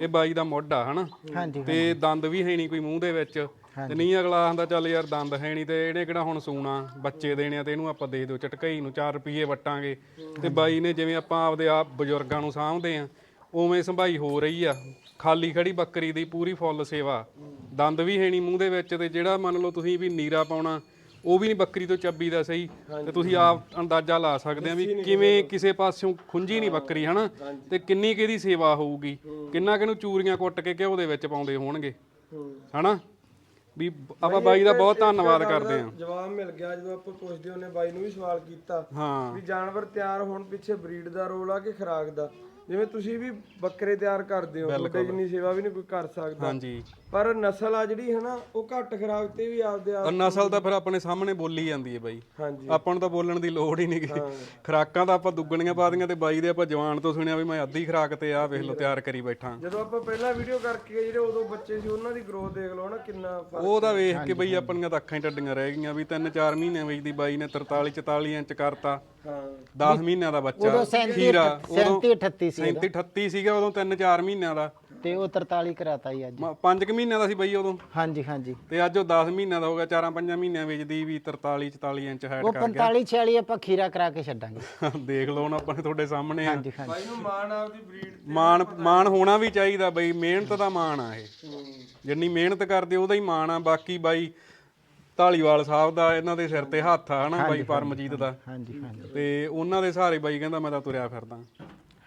ਇਹ ਬਾਈ ਦਾ ਮੁੱਢ ਆ ਹਨਾ ਤੇ ਦੰਦ ਵੀ ਹੈ ਨਹੀਂ ਕੋਈ ਮੂੰਹ ਦੇ ਵਿੱਚ। ਤੇ ਨਹੀਂ ਅਗਲਾ ਆਂਦਾ ਚੱਲ ਯਾਰ ਦੰਦ ਹੈ ਨਹੀਂ ਤੇ ਇਹਨੇ ਕਿਹੜਾ ਹੁਣ ਸੂਣਾ? ਬੱਚੇ ਦੇਣੇ ਆ ਤੇ ਇਹਨੂੰ ਆਪਾਂ ਦੇ ਦਿਓ ਝਟਕਈ ਨੂੰ 4 ਰੁਪਏ ਵਟਾਂਗੇ। ਤੇ ਬਾਈ ਨੇ ਜਿਵੇਂ ਆਪਾਂ ਆਪਦੇ ਆਪ ਬਜ਼ੁਰਗਾਂ ਨੂੰ ਸਾਂਭਦੇ ਆ ਉਵੇਂ ਸੰਭਾਈ ਹੋ ਰਹੀ ਆ। ਖਾਲੀ ਖੜੀ ਬੱਕਰੀ ਦੀ ਪੂਰੀ ਫੁੱਲ ਸੇਵਾ। ਦੰਦ ਵੀ ਹੈ ਨਹੀਂ ਮੂੰਹ ਦੇ ਵਿੱਚ ਤੇ ਜਿਹੜਾ ਮੰਨ ਲਓ ਤੁਸੀਂ ਵੀ ਨੀਰਾ ਪਾਉਣਾ ਉਹ ਵੀ ਨਹੀਂ ਬੱਕਰੀ ਤੋਂ ਚੱਬੀ ਦਾ ਸਹੀ। ਤੇ ਤੁਸੀਂ ਆਪ ਅੰਦਾਜ਼ਾ ਲਾ ਸਕਦੇ ਆ ਵੀ ਕਿਵੇਂ ਕਿਸੇ ਪਾਸਿਓਂ ਖੁੰਝੀ ਨਹੀਂ ਬੱਕਰੀ ਹਨਾ? ਤੇ ਕਿੰਨੀ ਕਿਹਦੀ ਸੇਵਾ ਹੋਊਗੀ? ਕਿੰਨਾ ਕਿਹਨੂੰ ਚੂਰੀਆਂ ਕੁੱਟ ਕੇ ਘਿਓ ਦੇ ਵਿੱਚ ਪਾਉਂਦੇ ਹੋਣਗੇ? ਹਨਾ? ਵੀ ਆਪਾਂ ਬਾਈ ਦਾ ਬਹੁਤ ਧੰਨਵਾਦ ਕਰਦੇ ਆ। ਜਵਾਬ ਮਿਲ ਗਿਆ ਜਦੋਂ ਆਪਾਂ ਪੁੱਛਦੇ ਹੁੰਨੇ ਬਾਈ ਨੂੰ ਵੀ ਸਵਾਲ ਕੀਤਾ ਵੀ ਜਾਨਵਰ ਤਿਆਰ ਹੋਣ ਪਿੱਛੇ ਬਰੀਡ ਦਾ ਰੋਲ ਆ ਕਿ ਖਰਾਕ ਦਾ? ਜਿਵੇਂ ਤੁਸੀਂ ਵੀ ਬੱਕਰੇ ਤਿਆਰ ਕਰਦੇ ਹੋ ਤੁਹਾਡੇ ਜਿੰਨੀ ਸੇਵਾ ਵੀ ਨਹੀਂ ਕੋਈ ਕਰ ਸਕਦਾ। ਹਾਂਜੀ। ਪਰ ਨਸਲ ਆ ਜਿਹੜੀ ਹਨਾ ਉਹ ਘੱਟ ਖਰਾਕ ਤੇ ਵੀ ਆਪਦੇ ਆਪ ਔਰ ਨਸਲ ਤਾਂ ਫਿਰ ਆਪਣੇ ਸਾਹਮਣੇ ਬੋਲੀ ਜਾਂਦੀ ਹੈ ਬਾਈ। ਹਾਂਜੀ। ਆਪਾਂ ਨੂੰ ਤਾਂ ਬੋਲਣ ਦੀ ਲੋੜ ਹੀ ਨਹੀਂ ਖਰਾਕਾਂ ਤਾਂ ਆਪਾਂ ਦੁੱਗਣੀਆਂ ਪਾ ਦੀਆਂ ਤੇ ਬਾਈ ਦੇ ਆਪਾਂ ਜਵਾਨ ਤੋਂ ਸੁਣਿਆ ਵੀ ਮੈਂ ਅੱਧੀ ਖਰਾਕ ਤੇ ਆ ਵੇਖ ਲਓ ਤਿਆਰ ਕਰੀ ਬੈਠਾ। ਜਦੋਂ ਆਪਾਂ ਪਹਿਲਾਂ ਵੀਡੀਓ ਕਰਕੇ ਗਏ ਜਿਹੜੇ ਉਦੋਂ ਬੱਚੇ ਸੀ ਉਹਨਾਂ ਦੀ ਗਰੋਥ ਦੇਖ ਲਓ ਨਾ ਕਿੰਨਾ ਫ਼ਰਕ ਉਹ ਤਾਂ ਵੇਖ ਕੇ ਬਈ ਆਪਣੀਆਂ ਤਾਂ ਅੱਖਾਂ ਹੀ ਟੱਡੀਆਂ ਰਹਿ ਗਈਆਂ ਵੀ 3-4 ਮਹੀਨਿਆਂ ਵਿੱਚ ਦੀ ਬਾਈ ਨੇ 43 44 ਇੰਚ ਕਰਤਾ। ਹਾਂ। 10 ਮਹੀਨਿਆਂ ਦਾ ਬੱਚਾ ਉਦੋਂ 37 ਖੀਰਾ 37 38 ਸੀ 37 38 ਸੀਗਾ ਉਦੋਂ 3-4 ਮਹੀਨਿਆਂ ਦਾ। ਤੇ ਉਹ 43 ਕਰਾਤਾ ਜੀ ਅੱਜ। 5 ਮਹੀਨਿਆਂ ਦਾ ਸੀ ਬਾਈ ਉਦੋਂ? ਹਾਂਜੀ ਹਾਂਜੀ। ਤੇ ਅੱਜ ਉਹ 10 ਮਹੀਨਿਆਂ ਦਾ ਹੋ ਗਿਆ 4-5 ਮਹੀਨਿਆਂ ਵਿੱਚ ਦੀ ਵੀ 43 44 ਇੰਚ ਹਾਈਟ ਉਹ ਕਰ 45 46 ਆਪਾਂ ਖੀਰਾ ਕਰਾ ਕੇ ਛੱਡਾਂਗੇ। ਗਿਆ (laughs) ਦੇਖ ਲਓ ਹੁਣ ਆਪਾਂ ਨੇ ਤੁਹਾਡੇ ਸਾਹਮਣੇ ਆ। ਹਾਂਜੀ ਹਾਂਜੀ। ਬਾਈ ਨੂੰ ਮਾਣ ਆਪਦੀ ਬਰੀਡ ਮਾਣ ਮਾਣ ਹੋਣਾ ਵੀ ਚਾਹੀਦਾ ਬਈ ਮਿਹਨਤ ਦਾ ਮਾਣ ਆ ਇਹ। ਜਿੰਨੀ ਮਿਹਨਤ ਕਰਦੇ ਉਹਦਾ ਹੀ ਮਾਣ ਆ ਬਾਕੀ ਬਾਈ ਢਾਲੀਵਾਲ ਸਾਹਿਬ ਦਾ ਇਹਨਾਂ ਦੇ ਸਿਰ ਤੇ ਹੱਥ ਆ ਹਨਾ ਬਾਈ ਪਰਮਜੀਤ ਦਾ। ਹਾਂਜੀ ਹਾਂਜੀ। ਤੇ ਉਹਨਾਂ ਦੇ ਸਹਾਰੇ ਬਾਈ ਕਹਿੰਦਾ ਮੈਂ ਤਾਂ ਤੁਰਿਆ ਫਿਰਦਾ।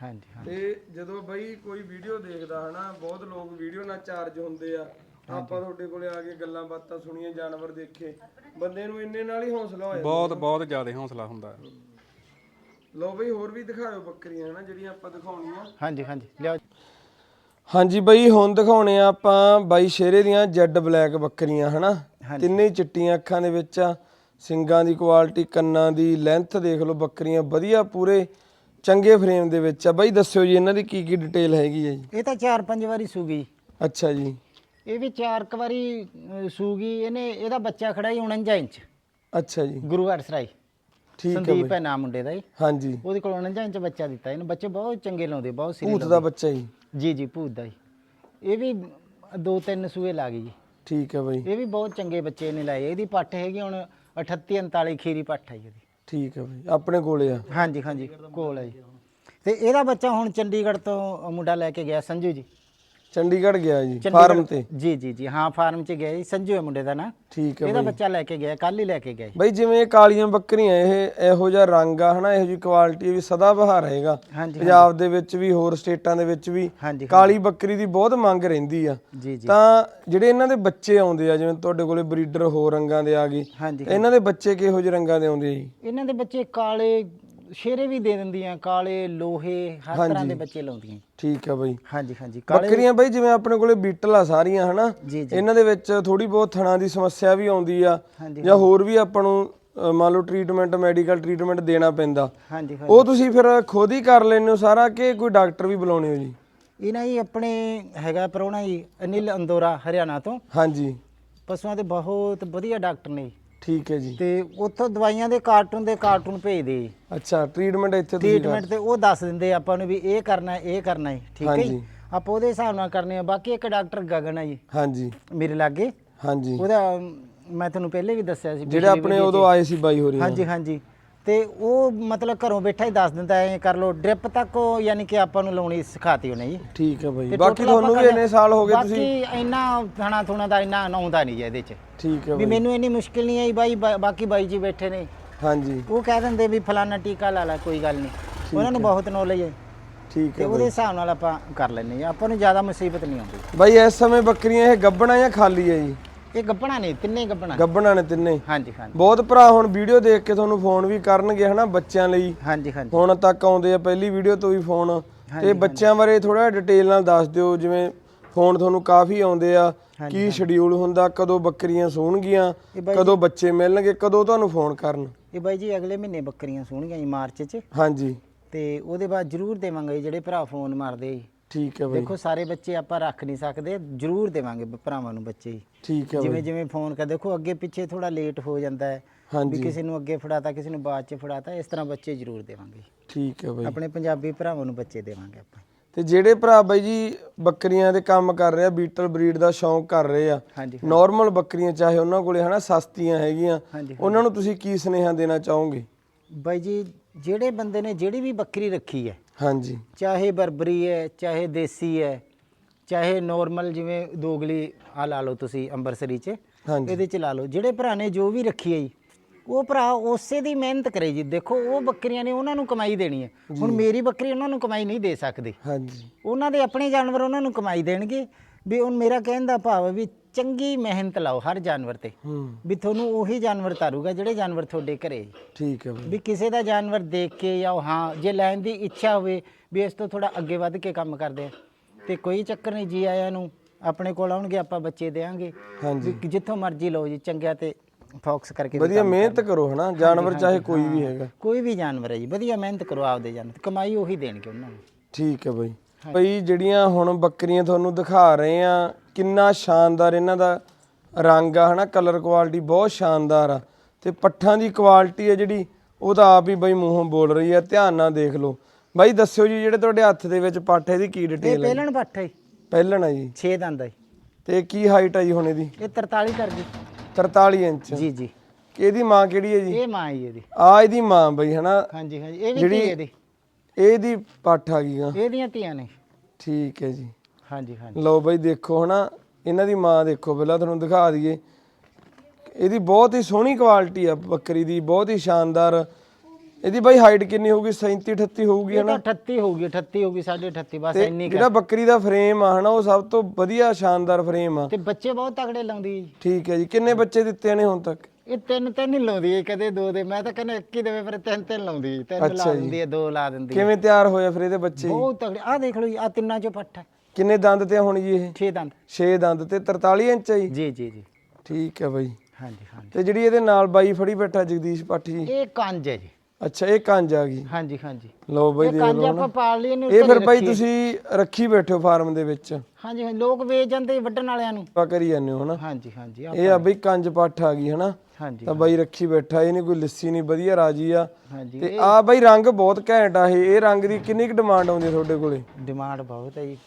ਹਾਂਜੀ ਹਾਂ ਤੇ ਜਦੋਂ ਬਈ ਕੋਈ ਵੀਡੀਓ ਦੇਖਦਾ ਹਨਾ ਬਹੁਤ ਲੋਕ ਵੀਡੀਓ ਨਾਲ ਚਾਰਜ ਹੁੰਦੇ ਆ। ਆਪਾਂ ਤੁਹਾਡੇ ਕੋਲੇ ਆ ਕੇ ਗੱਲਾਂ ਬਾਤਾਂ ਸੁਣੀਆਂ ਜਾਨਵਰ ਦੇਖੇ। ਬੰਦੇ ਨੂੰ ਇੰਨੇ ਨਾਲ ਹੀ ਹੌਸਲਾ ਹੋ ਜਾਂਦਾ ਬਹੁਤ ਬਹੁਤ ਜ਼ਿਆਦਾ ਹੌਸਲਾ ਹੁੰਦਾ। ਹੈ। ਲਓ ਬਈ ਹੋਰ ਵੀ ਦਿਖਾਓ ਬੱਕਰੀਆਂ ਹਨਾ ਜਿਹੜੀਆਂ ਆਪਾਂ ਦਿਖਾਉਣੀਆਂ। ਹਾਂਜੀ ਹਾਂਜੀ ਲਿਆਓ। ਹਾਂਜੀ ਬਈ ਹੁਣ ਦਿਖਾਉਣੇ ਆ ਆਪਾਂ ਬਾਈ ਸ਼ੇਰੇ ਦੀਆਂ ਜੈਡ ਬਲੈਕ ਬੱਕਰੀਆਂ ਹਨਾ। ਤਿੰਨੇ ਹੀ ਚਿੱਟੀਆਂ ਅੱਖਾਂ ਦੇ ਵਿੱਚ ਆ। ਸਿੰਗਾਂ ਦੀ ਕੁਆਲਿਟੀ ਕੰਨਾਂ ਦੀ ਲੈਂਥ ਦੇਖ ਲਓ ਬੱਕਰੀਆਂ ਵਧੀਆ ਪੂਰੇ। ਚੰਗੇ ਫਰੇਮ ਦੇ ਵਿੱਚ ਆ। ਬਾਈ ਦੱਸਿਓ ਜੀ ਇਹਨਾਂ ਦੀ ਕੀ ਕੀ ਡਿਟੇਲ ਹੈਗੀ ਹੈ ਜੀ? ਇਹ ਤਾਂ ਚਾਰ ਪੰਜ ਵਾਰੀ ਸੂਗੀ। ਅੱਛਾ ਜੀ। ਇਹ ਵੀ ਚਾਰ ਕੁ ਵਾਰੀ ਅਹ, ਸੂਗੀ। ਇਹਨੇ ਇਹਦਾ ਬੱਚਾ ਖੜਾ ਹੀ 49 ਇੰਚ। ਅੱਛਾ ਜੀ। ਗੁਰੂ ਸਰਾਈ। ਠੀਕ ਹੈ ਸੰਦੀਪ ਹੈ ਨਾਮ ਮੁੰਡੇ ਦਾ ਜੀ। ਹਾਂਜੀ। ਉਹਦੇ ਕੋਲ 49 ਇੰਚ ਬੱਚਾ ਦਿੱਤਾ ਇਹਨੂੰ। ਬੱਚੇ ਬਹੁਤ ਚੰਗੇ ਲਾਉਂਦੇ ਬਹੁਤ ਸਿਰੇ ਭੂਤ ਦਾ ਬੱਚਾ ਜੀ। ਜੀ ਜੀ ਭੂਤ ਦਾ ਜੀ। ਇਹ ਵੀ ਦੋ ਤਿੰਨ ਸੂਏ ਲਾ ਗਈ ਜੀ। ਠੀਕ ਹੈ ਬਾਈ। ਇਹ ਵੀ ਬਹੁਤ ਚੰਗੇ ਬੱਚੇ ਨੇ ਲਾਏ। ਇਹਦੀ ਪੱਠ ਹੈਗੀ ਹੁਣ 38 39 ਖੀਰੀ ਪੱਠ ਹੈ ਜੀ ਇਹਦੀ ਠੀਕ ਹੈ ਬਾਈ, ਆਪਣੇ ਕੋਲੇ ਆ। ਹਾਂਜੀ ਹਾਂਜੀ, ਕੋਲ ਹੈ ਜੀ। ਤੇ ਇਹਦਾ ਬੱਚਾ ਹੁਣ ਚੰਡੀਗੜ੍ਹ ਤੋਂ ਮੁੰਡਾ ਲੈ ਕੇ ਗਿਆ ਸੰਜੂ ਜੀ। ਚੰਡੀਗੜ੍ਹ ਗਿਆ ਜੀ ਫਾਰਮ ਤੇ। ਜੀ ਜੀ ਜੀ ਹਾਂ ਫਾਰਮ 'ਚ ਗਿਆ ਜੀ ਸੰਜੂ ਹੈ ਮੁੰਡੇ ਦਾ ਨਾਂ। ਠੀਕ ਹੈ ਇਹਦਾ ਬੱਚਾ ਲੈ ਕੇ ਗਿਆ ਕੱਲ ਹੀ ਲੈ ਕੇ ਗਿਆ ਜੀ। ਬਾਈ ਜਿਵੇਂ ਇਹ ਕਾਲੀਆਂ ਬੱਕਰੀਆਂ ਇਹ ਇਹੋ ਜਿਹਾ ਰੰਗ ਆ ਹਨਾ ਇਹੋ ਜਿਹੀ ਕੁਆਲਿਟੀ ਵੀ ਸਦਾ ਬਹਾਰ ਰਹੇਗਾ। ਪੰਜਾਬ ਦੇ ਵਿੱਚ ਵੀ ਹੋਰ ਸਟੇਟਾਂ ਦੇ ਵਿੱਚ ਵੀ ਕਾਲੀ ਬੱਕਰੀ ਦੀ ਬਹੁਤ ਮੰਗ ਰਹਿੰਦੀ ਆ। ਜੀ ਜੀ। ਤਾਂ ਜਿਹੜੇ ਇਹਨਾਂ ਦੇ ਬੱਚੇ ਆਉਂਦੇ ਆ ਜਿਵੇਂ ਤੁਹਾਡੇ ਕੋਲੇ ਬਰੀਡਰ ਹੋਰ ਰੰਗਾਂ ਦੇ ਆ ਗਏ ਇਹਨਾਂ ਦੇ ਬੱਚੇ ਕਿਹੋ ਜਿਹੇ ਰੰਗਾਂ ਦੇ ਆਉਂਦੇ ਆ ਜੀ? ਇਹਨਾਂ ਦੇ ਬੱਚੇ ਕਾਲੇ ਸ਼ੇਰੇ ਵੀ ਦੇ ਦਿੰਦੀਆਂ ਕਾਲੇ ਲੋਹੇ ਹਰ ਤਰ੍ਹਾਂ ਦੇ ਬੱਚੇ ਲਾਉਂਦੀਆਂ। ਠੀਕ ਆ ਬਾਈ। ਹਾਂਜੀ ਹਾਂਜੀ ਬੱਕਰੀਆਂ ਬਾਈ ਜਿਵੇਂ ਆਪਣੇ ਕੋਲੇ ਬੀਟਲ ਆ ਸਾਰੀਆਂ ਹਨਾ? ਇਹਨਾਂ ਦੇ ਵਿੱਚ ਥੋੜੀ ਬਹੁਤ ਥਣਾ ਦੀ ਸਮੱਸਿਆ ਵੀ ਆਉਂਦੀ ਆ ਜਾਂ ਹੋਰ ਵੀ ਆਪਾਂ ਨੂੰ ਮੰਨ ਲਓ ਟ੍ਰੀਟਮੈਂਟ ਮੈਡੀਕਲ ਟ੍ਰੀਟਮੈਂਟ ਦੇਣਾ ਪੈਂਦਾ। ਹਾਂਜੀ ਹਾਂਜੀ। ਉਹ ਤੁਸੀਂ ਫਿਰ ਖੁਦ ਹੀ ਕਰ ਲੈਂਦੇ ਹੋ ਸਾਰਾ ਕਿ ਕੋਈ ਡਾਕਟਰ ਵੀ ਬੁਲਾਉਣੇ ਹੋ ਜੀ? ਇਹ ਨਾ ਜੀ ਆਪਣੇ ਹੈਗਾ ਪ੍ਰਾਹੁਣਾ ਜੀ ਅਨਿਲ ਅੰਦੋਰਾ ਹਰਿਆਣਾ ਤੋਂ। ਹਾਂਜੀ। ਪਸ਼ੂਆਂ ਦੇ ਬਹੁਤ ਵਧੀਆ ਡਾਕਟਰ ਨੇ। ਠੀਕ ਹੈ ਜੀ। ਤੇ ਉੱਥੋਂ ਦਵਾਈਆਂ ਦੇ ਕਾਰਟੂਨ ਦੇ ਕਾਰਟੂਨ ਭੇਜਦੇ ਜੀ। ਅੱਛਾ ਟ੍ਰੀਟਮੈਂਟ ਇੱਥੇ ਤੁਸੀਂ ਟ੍ਰੀਟਮੈਂਟ ਤੇ ਉਹ ਦੱਸ ਦਿੰਦੇ ਆਪਾਂ ਨੂੰ ਵੀ ਇਹ ਕਰਨਾ ਹੈ, ਇਹ ਕਰਨਾ ਹੈ ਠੀਕ ਹੈ ਜੀ। ਹਾਂਜੀ। ਆਪਾਂ ਉਹਦੇ ਹਿਸਾਬ ਨਾਲ ਕਰਨੇ ਆ ਬਾਕੀ ਇੱਕ ਡਾਕਟਰ ਗਗਨ ਹੈ ਜੀ ਹਾਂਜੀ। ਮੇਰੇ ਲਾਗੇ। ਹਾਂਜੀ। ਉਹਦਾ ਅਮ, ਮੈਂ ਤੁਹਾਨੂੰ ਪਹਿਲੇ ਵੀ ਦੱਸਿਆ ਸੀ ਜਿਹੜੇ ਆਪਣੇ ਉਦੋਂ ਆਏ ਸੀ ਬਾਈ ਹੋਰੀ ਹਾਂਜੀ ਹਾਂਜੀ। ਤੇ ਉਹ ਮਤਲਬ ਘਰੋਂ ਬੈਠਾ ਹੀ ਦੱਸ ਦਿੰਦਾ ਐ ਕਰ ਲੋ ਡ੍ਰਿਪ ਤੱਕ ਉਹ ਯਾਨੀ ਕਿ ਆਪਾਂ ਨੂੰ ਲਾਉਣੀ ਸਿਖਾਤੀ ਉਹਨੇ ਜੀ। ਠੀਕ ਹੈ ਬਾਈ। ਤੇ ਬਾਕੀ total ਆਪਾਂ ਤੁਹਾਨੂੰ ਵੀ ਇੰਨੇ ਸਾਲ ਹੋ ਗਏ ਤੁਸੀਂ? ਬਾਕੀ ਇੰਨਾ ਥਾਣਾ ਥੁਣਾ ਦਾ ਇੰਨਾ ਆਉਂਦਾ ਨਹੀਂ ਜੀ ਇਹਦੇ ਚ। ਠੀਕ ਹੈ ਵੀ ਬਾਈ। ਮੈਨੂੰ ਇੰਨੀ ਮੁਸ਼ਕਿਲ ਨਹੀਂ ਆਈ ਬਾਈ ਬਾ- ਬਾਕੀ ਬਾਈ ਜੀ ਬੈਠੇ ਨੇ। ਹਾਂਜੀ। ਉਹ ਕਹਿ ਦਿੰਦੇ ਵੀ ਫਲਾਨਾ ਟੀਕਾ ਲਾ ਲੈ ਕੋਈ ਗੱਲ ਨਹੀਂ। ਉਹਨਾਂ ਨੂੰ ਬਹੁਤ ਨੌਲੇਜ ਹੈ। ਠੀਕ ਤੇ ਹੈ ਉਹਦੇ ਹਿਸਾਬ ਨਾਲ ਆਪਾਂ ਕਰ ਹਾਂ। ਆਪਾਂ ਨੂੰ ਜ਼ਿਆਦਾ ਮੁਸੀਬਤ ਨਹੀਂ ਆਉਂਦੀ। ਬਾਈ ਇਸ ਸਮੇਂ ਬੱਕਰੀਆਂ ਇਹ ਗੱਬਣਾ ਜਾਂ ਖਾਲੀ ਹੈ ਜੀ? ਇਹ ਗੱਬਣਾ ਨੇ ਤਿੰਨੇ ਗੱਬਣਾ ਗੱਬਣਾ ਨੇ ਤਿੰਨੇ ਹਾਂਜੀ ਹਾਂਜੀ। ਬਹੁਤ ਭਰਾ ਹੁਣ ਵੀਡੀਓ ਦੇਖ ਕੇ ਤੁਹਾਨੂੰ ਫੋਨ ਵੀ ਕਰਨਗੇ ਹਨਾ ਬੱਚਿਆਂ ਲਈ। ਹਾਂਜੀ ਹਾਂਜੀ। ਹੁਣ ਤੱਕ ਆਉਂਦੇ ਆ ਪਹਿਲੀ ਵੀਡੀਓ ਤੋਂ ਵੀ ਫੋਨ। ਤੇ ਬੱਚਿਆਂ ਬਾਰੇ ਥੋੜਾ ਡਿਟੇਲ ਨਾਲ ਦੱਸ ਦਿਓ ਜਿਵੇਂ ਫੋਨ ਤੁਹਾਨੂੰ ਕਾਫੀ ਆਉਂਦੇ ਆ ਕੀ ਸ਼ਡਿਊਲ ਹੁੰਦਾ ਕਦੋਂ ਬੱਕਰੀਆਂ ਸੂਣਗੀਆਂ ਕਦੋਂ ਬੱਚੇ ਮਿਲਣਗੇ ਕਦੋਂ ਤੁਹਾਨੂੰ ਫੋਨ ਕਰਨ। ਇਹ ਬਾਈ ਜੀ ਅਗਲੇ ਮਹੀਨੇ ਬੱਕਰੀਆਂ ਸੋਣਗੀਆਂ ਜੀ ਮਾਰਚ 'ਚ। ਹਾਂਜੀ। ਤੇ ਉਹਦੇ ਬਾਅਦ ਜ਼ਰੂਰ ਦੇਵਾਂਗੇ ਜਿਹੜੇ ਭਰਾ ਫੋਨ ਮਾਰਦੇ ਠੀਕ ਹੈ ਬਾਈ। ਦੇਖੋ ਸਾਰੇ ਬੱਚੇ ਆਪਾਂ ਰੱਖ ਨਹੀਂ ਸਕਦੇ ਜ਼ਰੂਰ ਦੇਵਾਂਗੇ ਭਰਾਵਾਂ ਨੂੰ ਬੱਚੇ ਠੀਕ ਹੈ ਬਾਈ। ਜਿਵੇਂ ਜਿਵੇਂ ਫੋਨ ਕਰ ਦੇਖੋ ਅੱਗੇ ਪਿੱਛੇ ਥੋੜਾ ਲੇਟ ਹੋ ਜਾਂਦਾ ਹੈ ਵੀ ਹਾਂਜੀ। ਕਿਸੇ ਨੂੰ ਅੱਗੇ ਫੜਾਤਾ ਕਿਸੇ ਨੂੰ ਬਾਅਦ 'ਚ ਫੜਾਤਾ ਇਸ ਤਰ੍ਹਾਂ ਬੱਚੇ ਜ਼ਰੂਰ ਦੇਵਾਂਗੇ। ਠੀਕ ਹੈ ਬਾਈ। ਆਪਣੇ ਪੰਜਾਬੀ ਭਰਾਵਾਂ ਨੂੰ ਬੱਚੇ ਦੇਵਾਂਗੇ ਆਪਾਂ। ਤੇ ਜਿਹੜੇ ਭਰਾ ਬਾਈ ਜੀ ਬੱਕਰੀਆਂ ਦੇ ਕੰਮ ਕਰ ਰਹੇ ਆ ਬੀਟਲ ਬਰੀਡ ਦਾ ਸ਼ੌਂਕ ਕਰ ਰਹੇ ਆ ਹਾਂਜੀ ਨਾਰਮਲ ਬੱਕਰੀਆਂ ਚਾਹੇ ਉਹਨਾਂ ਕੋਲੇ ਹਨਾ ਸਸਤੀਆਂ ਹੈਗੀਆਂ ਹਾਂਜੀ। ਉਹਨਾਂ ਨੂੰ ਤੁਸੀਂ ਕੀ ਸੁਨੇਹਾ ਦੇਣਾ ਚਾਹੋਗੇ? ਬਾਈ ਜੀ ਜਿਹੜੇ ਬੰਦੇ ਨੇ ਜਿਹੜੀ ਵੀ ਬੱਕਰੀ ਰੱਖੀ ਹੈ ਹਾਂਜੀ। ਚਾਹੇ ਬਰਬਰੀ ਹੈ ਚਾਹੇ ਦੇਸੀ ਹੈ ਚਾਹੇ ਨਾਰਮਲ ਜਿਵੇਂ ਦੋਗਲੀ ਆ ਲਾ ਲਓ ਤੁਸੀਂ ਅੰਬਰਸਰੀ 'ਚ ਹਾਂਜੀ। ਇਹਦੇ 'ਚ ਲਾ ਲਓ। ਜਿਹੜੇ ਭਰਾ ਨੇ ਜੋ ਵੀ ਰੱਖੀ ਹੈ ਜੀ ਉਹ ਭਰਾ ਉਸੇ ਦੀ ਮਿਹਨਤ ਕਰੇ ਜੀ। ਦੇਖੋ ਉਹ ਬੱਕਰੀਆਂ ਨੇ ਉਹਨਾਂ ਨੂੰ ਕਮਾਈ ਦੇਣੀ ਹੈ। ਹੁਣ ਮੇਰੀ ਬੱਕਰੀ ਉਹਨਾਂ ਨੂੰ ਕਮਾਈ ਨਹੀਂ ਦੇ ਸਕਦੀ। ਹਾਂਜੀ। ਉਹਨਾਂ ਦੇ ਆਪਣੇ ਜਾਨਵਰ ਉਹਨਾਂ ਨੂੰ ਕਮਾਈ ਦੇਣਗੇ। ਵੀ ਹੁਣ ਮੇਰਾ ਕਹਿਣ ਦਾ ਭਾਵ ਹੈ ਵੀ ਚੰਗੀ ਮਿਹਨਤ ਲਾਓ ਹਰ ਜਾਨਵਰ ਤੇ। ਹੂੰ। ਵੀ ਤੁਹਾਨੂੰ ਉਹੀ ਜਾਨਵਰ ਤਾਰੂਗਾ ਜਿਹੜੇ ਜਾਨਵਰ ਤੁਹਾਡੇ ਘਰੇ। ਠੀਕ ਹੈ ਵੀ ਕਿਸੇ ਦਾ ਜਾਨਵਰ ਦੇਖ ਕੇ ਜਾਂ ਉਹ ਹਾਂ ਜੇ ਲੈਣ ਦੀ ਇੱਛਾ ਹੋਵੇ ਵੀ ਇਸ ਤੋਂ ਥੋੜਾ ਅੱਗੇ ਵੱਧ ਕੇ ਕੰਮ ਕਰਦੇ ਆ ਤੇ ਕੋਈ ਚੱਕਰ ਨਹੀਂ ਜੀ ਆਇਆਂ ਨੂੰ ਆਪਣੇ ਕੋਲ ਆਉਣਗੇ ਆਪਾਂ ਬੱਚੇ ਦੇਾਂਗੇ ਹਾਂਜੀ। ਵੀ ਜਿੱਥੋਂ ਮਰਜ਼ੀ ਲਓ ਜੀ ਚੰਗਿਆ ਤੇ ਫੋਕਸ ਕਰਕੇ ਵੀ ਵਧੀਆ ਕੰਮ ਮਿਹਨਤ ਕਰੋ ਹਨਾ? ਜਾਨਵਰ ਚਾਹੇ ਕੋਈ ਵੀ ਹੈਗਾ। ਕੋਈ ਵੀ ਜਾਨਵਰ ਹੈ ਜੀ ਵਧੀਆ ਮਿਹਨਤ ਕਰੋ ਆਪਦੇ ਜਾਨਵਰ ਕਮਾਈ ਉਹੀ ਦੇਣਗੇ ਉਹਨਾਂ ਨੂੰ। ਠੀਕ ਹੈ ਬਾਈ। ਬਈ ਜਿਹੜੀਆਂ ਹੁਣ ਬੱਕਰੀਆਂ ਤੁਹਾਨੂੰ ਦਿਖਾ ਰਹੇ ਆ ਕਿੰਨਾ ਸ਼ਾਨਦਾਰ ਇਹਨਾਂ ਦਾ ਰੰਗ ਆ ਹਨਾ? ਕਲਰ ਕੁਆਲਿਟੀ ਬਹੁਤ ਸ਼ਾਨਦਾਰ ਆ। ਤੇ ਪੱਠਾਂ ਦੀ ਕੁਆਲਿਟੀ ਹੈ ਜਿਹੜੀ ਉਹ ਤਾਂ ਆਪ ਹੀ ਬਈ ਮੂੰਹੋਂ ਬੋਲ ਰਹੀ ਆ ਧਿਆਨ ਨਾਲ ਦੇਖ ਲਓ। ਬਾਈ ਦੱਸਿਓ ਜੀ ਜਿਹੜੇ ਤੁਹਾਡੇ ਹੱਥ ਦੇ ਵਿੱਚ ਪੱਠ ਇਹਦੀ ਕੀ ਇਹ ਡਿਟੇਲ ਹੈ ਪਹਿਲਣ ਪੱਠ ਹੈ ਪਹਿਲਣ ਆ ਜੀ? 6 ਦੰਦ ਹੈ ਤੇ ਕੀ ਹਾਈਟ ਆ ਜੀ ਹੁਣ ਇਹਦੀ? ਇਹ 43 ਕਰ ਗਈ 43 ਇੰਚ। ਜੀ ਜੀ। ਇਹਦੀ ਮਾਂ ਕਿਹੜੀ ਹੈ ਜੀ? ਇਹ ਮਾਂ ਹੀ ਇਹਦੀ। ਆ ਇਹਦੀ ਮਾਂ ਬਈ ਹਨਾ? ਹਾਂਜੀ ਹਾਂਜੀ। ਇਹ ਵੀ ਜਿਹੜੀ- ਇਹਦੀ? ਇਹਦੀ ਪੱਠ ਆ ਗਈ ਇਹਦੀਆਂ ਧੀਆਂ ਨੇ। ਠੀਕ ਹੈ ਜੀ। ਹਾਂਜੀ ਹਾਂਜੀ। ਲਓ ਬਈ ਦੇਖੋ ਹਨਾ ਇਹਨਾਂ ਦੀ ਮਾਂ ਦੇਖੋ ਪਹਿਲਾਂ ਤੁਹਾਨੂੰ ਦਿਖਾ ਦਈਏ। ਇਹਦੀ ਬਹੁਤ ਹੀ ਸੋਹਣੀ ਕੁਆਲਿਟੀ ਆ ਬੱਕਰੀ ਦੀ ਬਹੁਤ ਹੀ ਸ਼ਾਨਦਾਰ। ਇਹਦੀ ਬਾਈ ਹਾਈਟ ਕਿੰਨੀ ਹੋਊਗੀ? 37 38 ਹੋਊਗੀ ਤਾਂ 38 ਹੋਊਗੀ 38 ਹੋਊਗੀ 38 ਬਸ ਇੰਨੀ। ਜਿਹੜਾ ਬੱਕਰੀ ਦਾ ਫਰੇਮ ਆ ਹਨਾ ਉਹ ਸਭ ਤੋਂ ਵਧੀਆ ਸ਼ਾਨਦਾਰ ਫਰੇਮ ਆ। ਤੇ ਬੱਚੇ ਬਹੁਤ ਤਗੜੇ ਲਾਉਂਦੀ। ਠੀਕ ਹੈ ਜੀ। ਕਿੰਨੇ ਬੱਚੇ ਦਿੱਤੇ ਨੇ ਹੁਣ ਤੱਕ? ਇਹ ਤਿੰਨ ਤਿੰਨ ਹੀ ਲਾਉਂਦੀ ਹੈ ਕਦੇ ਦੋ ਦੇ ਮੈਂ ਤਾਂ ਕਹਿੰਦਾ ਇੱਕ ਹੀ ਦੇਵੇ ਪਰ ਤਿੰਨ ਤਿੰਨ ਲਾਉਂਦੀ ਹੈ। ਤਿੰਨ ਲਾ ਦਿੰਦੀ ਹੈ ਦੋ ਲਾ ਦਿੰਦੀ ਹੈ। ਕਿਵੇਂ ਤਿਆਰ ਹੋਇਆ ਫਿਰ ਇਹਦੇ ਬੱਚੇ ਬਹੁਤ ਤਗੜੇ ਆਹ ਦੇਖ ਲਓ ਜੀ ਆਹ ਤਿੰਨਾਂ ਚੋਂ ਪੱਠ ਹੈ। ਕਿੰਨੇ ਦੰਦ ਤੇ ਆ ਹੁਣ ਜੀ ਇਹ? 6 ਦੰਦ। 6 ਦੰਦ ਤੇ 43 ਇੰਚ ਆ ਜੀ? ਜੀ ਜੀ ਜੀ। ਠੀਕ ਹੈ ਬਾਈ। ਹਾਂਜੀ ਹਾਂਜੀ। ਤੇ ਜਿਹੜੀ ਇਹਦੇ ਨਾਲ ਬਾਈ ਫੜੀ ਬੈਠਾ ਜਗਦੀਸ਼ ਪੱਠ ਜੀ? ਇਹ ਕੰਜ ਹੈ ਜੀ। ਅੱਛਾ ਇਹ ਕੰਜ ਆ ਗਈ। ਹਾਂਜੀ ਹਾਂਜੀ। ਲਓ ਬਾਈ ਇਹ ਦੇਖ ਕੰਜ ਲਓ ਆਪਾਂ ਪਾਲ ਲਈ ਇਹਨੂੰ ਇਹ ਫਿਰ ਘਰੇ ਬਾਈ। ਤੁਸੀਂ ਰੱਖੀ ਬੈਠੇ ਹੋ ਫਾਰਮ ਦੇ ਵਿੱਚ। ਹਾਂਜੀ ਹਾਂਜੀ। ਲੋਕ ਵੇਚ ਜਾਂਦੇ ਵੱਢਣ ਵਾਲਿਆਂ ਨੂੰ। ਆ ਕਰੀ ਜਾਂਦੇ ਹੋ ਹਨਾ। ਹਾਂਜੀ ਹਾਂਜੀ। ਇਹ ਆ ਬਈ ਕੰਜ ਪੱਠ ਆ ਗਈ ਹਨਾ। ਹਾਂਜੀ ਤਾਂ ਬਾਈ ਰੱਖੀ ਬੈਠਾ ਇਹ ਨਹੀਂ ਕੋਈ ਲੱਸੀ ਨਹੀਂ ਵਧੀਆ ਰਾਜੀ ਆ। ਹਾਂਜੀ ਤੇ ਆ ਬਾਈ ਰੰਗ ਬਹੁਤ ਘੈਂਟ ਆ ਇਹ ਇਹ ਰੰਗ ਦੀ ਕਿੰਨੀ ਕੁ ਡਿਮਾਂਡ ਆਉਂਦੀ ਆ ਤੁਹਾਡੇ ਕੋਲੇ? ਡਿਮਾਂਡ ਬਹੁਤ ਹੈ ਜੀ।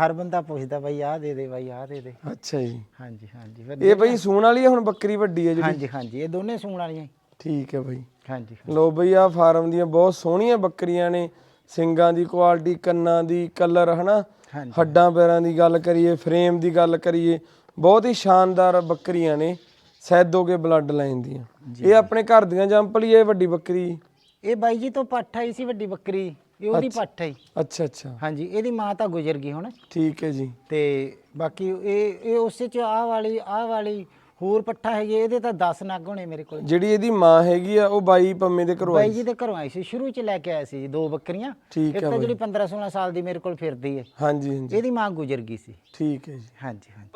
ਹਰ ਬੰਦਾ ਪੁੱਛਦਾ ਬਾਈ ਆਹ ਦੇ ਦੇ ਬਾਈ ਆਹ ਦੇ ਦੇ। ਅੱਛਾ ਜੀ। ਹਾਂਜੀ ਹਾਂਜੀ ਇਹ ਬਈ ਸੂਣ ਵਾਲੀ ਆ ਹੁਣ ਬੱਕਰੀ ਵੱਡੀ ਆ ਜਿਹੜੀ? ਹਾਂਜੀ ਹਾਂਜੀ ਇਹ ਦੋਨੇ ਸੂਣ ਵਾਲੀਆਂ ਜੀ। ਠੀਕ ਹੈ ਬਾਈ। ਹਾਂਜੀ ਲੋ ਬਈ ਆ ਫਾਰਮ ਦੀਆਂ ਬਹੁਤ ਸੋਹਣੀਆਂ ਬੱਕਰੀਆਂ ਨੇ। ਸਿੰਗਾਂ ਦੀ ਕੁਆਲਿਟੀ ਕੰਨਾਂ ਦੀ ਕਲਰ ਹਨਾ? ਹਾਂਜੀ। ਹੱਡਾਂ ਪੈਰਾਂ ਦੀ ਗੱਲ ਕਰੀਏ ਫਰੇਮ ਦੀ ਗੱਲ ਕਰੀਏ ਬਹੁਤ ਹੀ ਸ਼ਾਨਦਾਰ ਬੱਕਰੀਆਂ ਨੇ। ਸੈਦੋਗੇ ਬਲੱਡ ਲਾਈਨ ਦੀਆਂ। ਇਹ ਆਪਣੇ ਘਰ ਦੀਆਂ ਜੰਪਲੀ ਇਹ ਵੱਡੀ ਬੱਕਰੀ? ਇਹ ਬਾਈ ਜੀ ਤੋਂ ਪੱਠ ਆਈ ਸੀ ਵੱਡੀ ਬੱਕਰੀ। ਇਹ ਉਹਦੀ ਪੱਠ ਹੈ ਅੱਛਾ ਅੱਛਾ। ਹਾਂਜੀ ਇਹਦੀ ਮਾਂ ਤਾਂ ਗੁਜ਼ਰ ਗਈ ਹੁਣ। ਠੀਕ ਹੈ ਜੀ। ਤੇ ਬਾਕੀ ਇਹ ਇਹ ਉਸੇ ਚ ਆਹ ਵਾਲੀ ਆਹ ਵਾਲੀ ਹੋਰ ਪੱਠਾ ਹੈਗੀ ਇਹਦੇ ਤਾਂ 10 ਨਗ ਹੋਣੇ ਮੇਰੇ ਕੋਲ। ਜਿਹੜੀ ਇਹਦੀ ਮਾਂ ਹੈਗੀ ਆ ਉਹ ਬਾਈ ਪੰਮੇ ਦੇ ਘਰੋਂ ਬਾਈ ਆਈ ਜੀ ਦੇ ਘਰੋਂ ਆਈ ਸੀ ਸ਼ੁਰੂ ਚ ਲੈ ਕੇ ਆਇਆ ਸੀ ਦੋ ਬੱਕਰੀਆਂ। ਠੀਕ ਇੱਕ ਹੈ ਤਾਂ ਜਿਹੜੀ 15 16 ਸਾਲ ਦੀ ਮੇਰੇ ਕੋਲ ਫਿਰਦੀ ਹੈ। ਹਾਂਜੀ ਹਾਂਜੀ। ਇਹਦੀ ਮਾਂ ਗੁਜ਼ਰ ਗਈ ਸੀ। ਠੀਕ ਹੈ ਜੀ। ਹਾਂਜੀ ਹਾਂਜੀ।